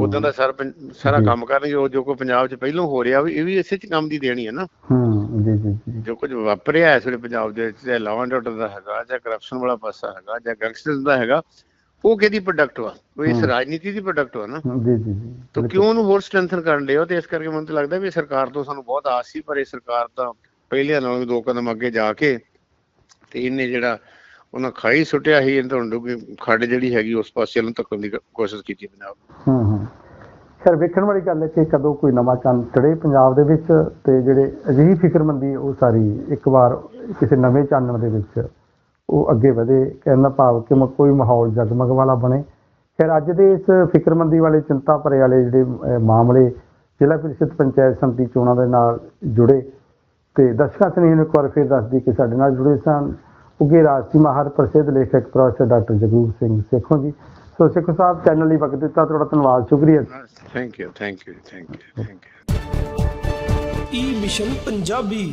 ਉਦਾਂ ਦਾ ਸਾਰਾ। ਕੰਮ ਕਰਨਗੇ ਉਹ ਜੋ ਕੋ ਪੰਜਾਬ 'ਚ ਪਹਿਲਾਂ ਹੋ ਰਿਹਾ ਵੀ ਇਹ ਵੀ ਇਸੇ 'ਚ ਕੰਮ ਦੀ ਦੇਣੀ ਹੈ ਨਾ। ਹੂੰ ਜੀ ਜੀ ਜੀ। ਜੋ ਕੁਝ ਵਾਪਰਿਆ ਇਸ ਵੇਲੇ ਪੰਜਾਬ ਦੇ ਵਿੱਚ ਲਾਅ ਐਂਡ ਆਰਡਰ ਦਾ ਹੈਗਾ ਜਾਂ ਕਰਪਸ਼ਨ ਵਾਲਾ ਪਾਸਾ ਹੈਗਾ ਜਾਂ ਗੈਂਗਸਟਰ ਦਾ ਹੈਗਾ ਉਹ ਕਿਹਦੀ ਪ੍ਰੋਡਕਟ ਵਾ? ਉਹ ਇਸ। ਰਾਜਨੀਤੀ ਦੀ ਪ੍ਰੋਡਕਟ ਵਾ ਨਾ। ਜੀ ਜੀ ਜੀ ਤਾਂ ਕਿਉਂ ਉਹਨੂੰ ਹੋਰ ਸਟਰੈਂਥਨ ਕਰਨ ਲਿਓ ਤੇ ਇਸ ਕਰਕੇ ਮੈਨੂੰ ਤਾਂ ਲੱਗਦਾ ਵੀ ਸਰਕਾਰ ਤੋਂ ਸਾਨੂੰ ਬਹੁਤ ਆਸ ਸੀ ਪਰ ਇਹ ਸਰਕਾਰ ਤਾਂ ਪਹਿਲਿਆਂ ਨਾਲੋਂ ਦੋ ਕਦਮ ਅੱਗੇ ਜਾ ਕੇ ਤੇ ਇਹਨੇ ਜਿਹੜਾ ਉਹਨਾਂ ਖਾਈ ਸੁੱਟਿਆ ਸੀ ਇਹਨਾਂ ਤੋਂ ਡੂੰਘੀ ਖੱਡ ਜਿਹੜੀ ਹੈਗੀ ਉਸ ਪਾਸੇ ਨੂੰ ਧੱਕਣ ਦੀ ਕੋਸ਼ਿਸ਼ ਕੀਤੀ ਪੰਜਾਬ। ਹੂੰ ਹੂੰ। ਖੈਰ ਵੇਖਣ ਵਾਲੀ ਗੱਲ ਹੈ ਕਿ ਕਦੋਂ ਕੋਈ ਨਵਾਂ ਚੰਦ ਚੜੇ ਪੰਜਾਬ ਦੇ ਵਿੱਚ ਤੇ ਜਿਹੜੇ ਅਜਿਹੀ ਫਿਕਰਮੰਦੀ ਉਹ ਸਾਰੀ ਇੱਕ ਵਾਰ ਕਿਸੇ ਨਵੇਂ ਚਾਨਣ ਦੇ ਵਿੱਚ ਉਹ ਅੱਗੇ ਵਧੇ ਕਹਿਣ ਭਾਵ ਕਿ ਮ- ਕੋਈ ਮਾਹੌਲ ਜਗਮਗ ਵਾਲਾ ਬਣੇ। ਖੈਰ ਅੱਜ ਦੇ ਇਸ ਫਿਕਰਮੰਦੀ ਵਾਲੇ ਚਿੰਤਾ ਭਰੇ ਵਾਲੇ ਜਿਹੜੇ ਮਾਮਲੇ ਜ਼ਿਲ੍ਹਾ ਪ੍ਰੀਸ਼ਦ ਪੰਚਾਇਤ ਸੰਮਤੀ ਚੋਣਾਂ ਦੇ ਨਾਲ ਜੁੜੇ ਤੇ ਦਰਸ਼ਕਾਂ ਸਨੇਹ ਨੂੰ ਇੱਕ ਫਿਰ ਦੱਸਦੀ ਕਿ ਸਾਡੇ ਨਾਲ ਜੁੜੇ ਸਨ ਉੱਗੇ ਰਾਜਸੀ ਮਹਾਰ ਪ੍ਰਸਿੱਧ ਲੇਖਕ professor doctor Jagroop Singh Sekhon ji. So Sekhon ਸਾਹਿਬ ਚੈਨਲ ਲਈ ਵਕਤ ਦਿੱਤਾ ਤੁਹਾਡਾ ਧੰਨਵਾਦ ਸ਼ੁਕਰੀਆ thank you thank you thank you E mission Punjabi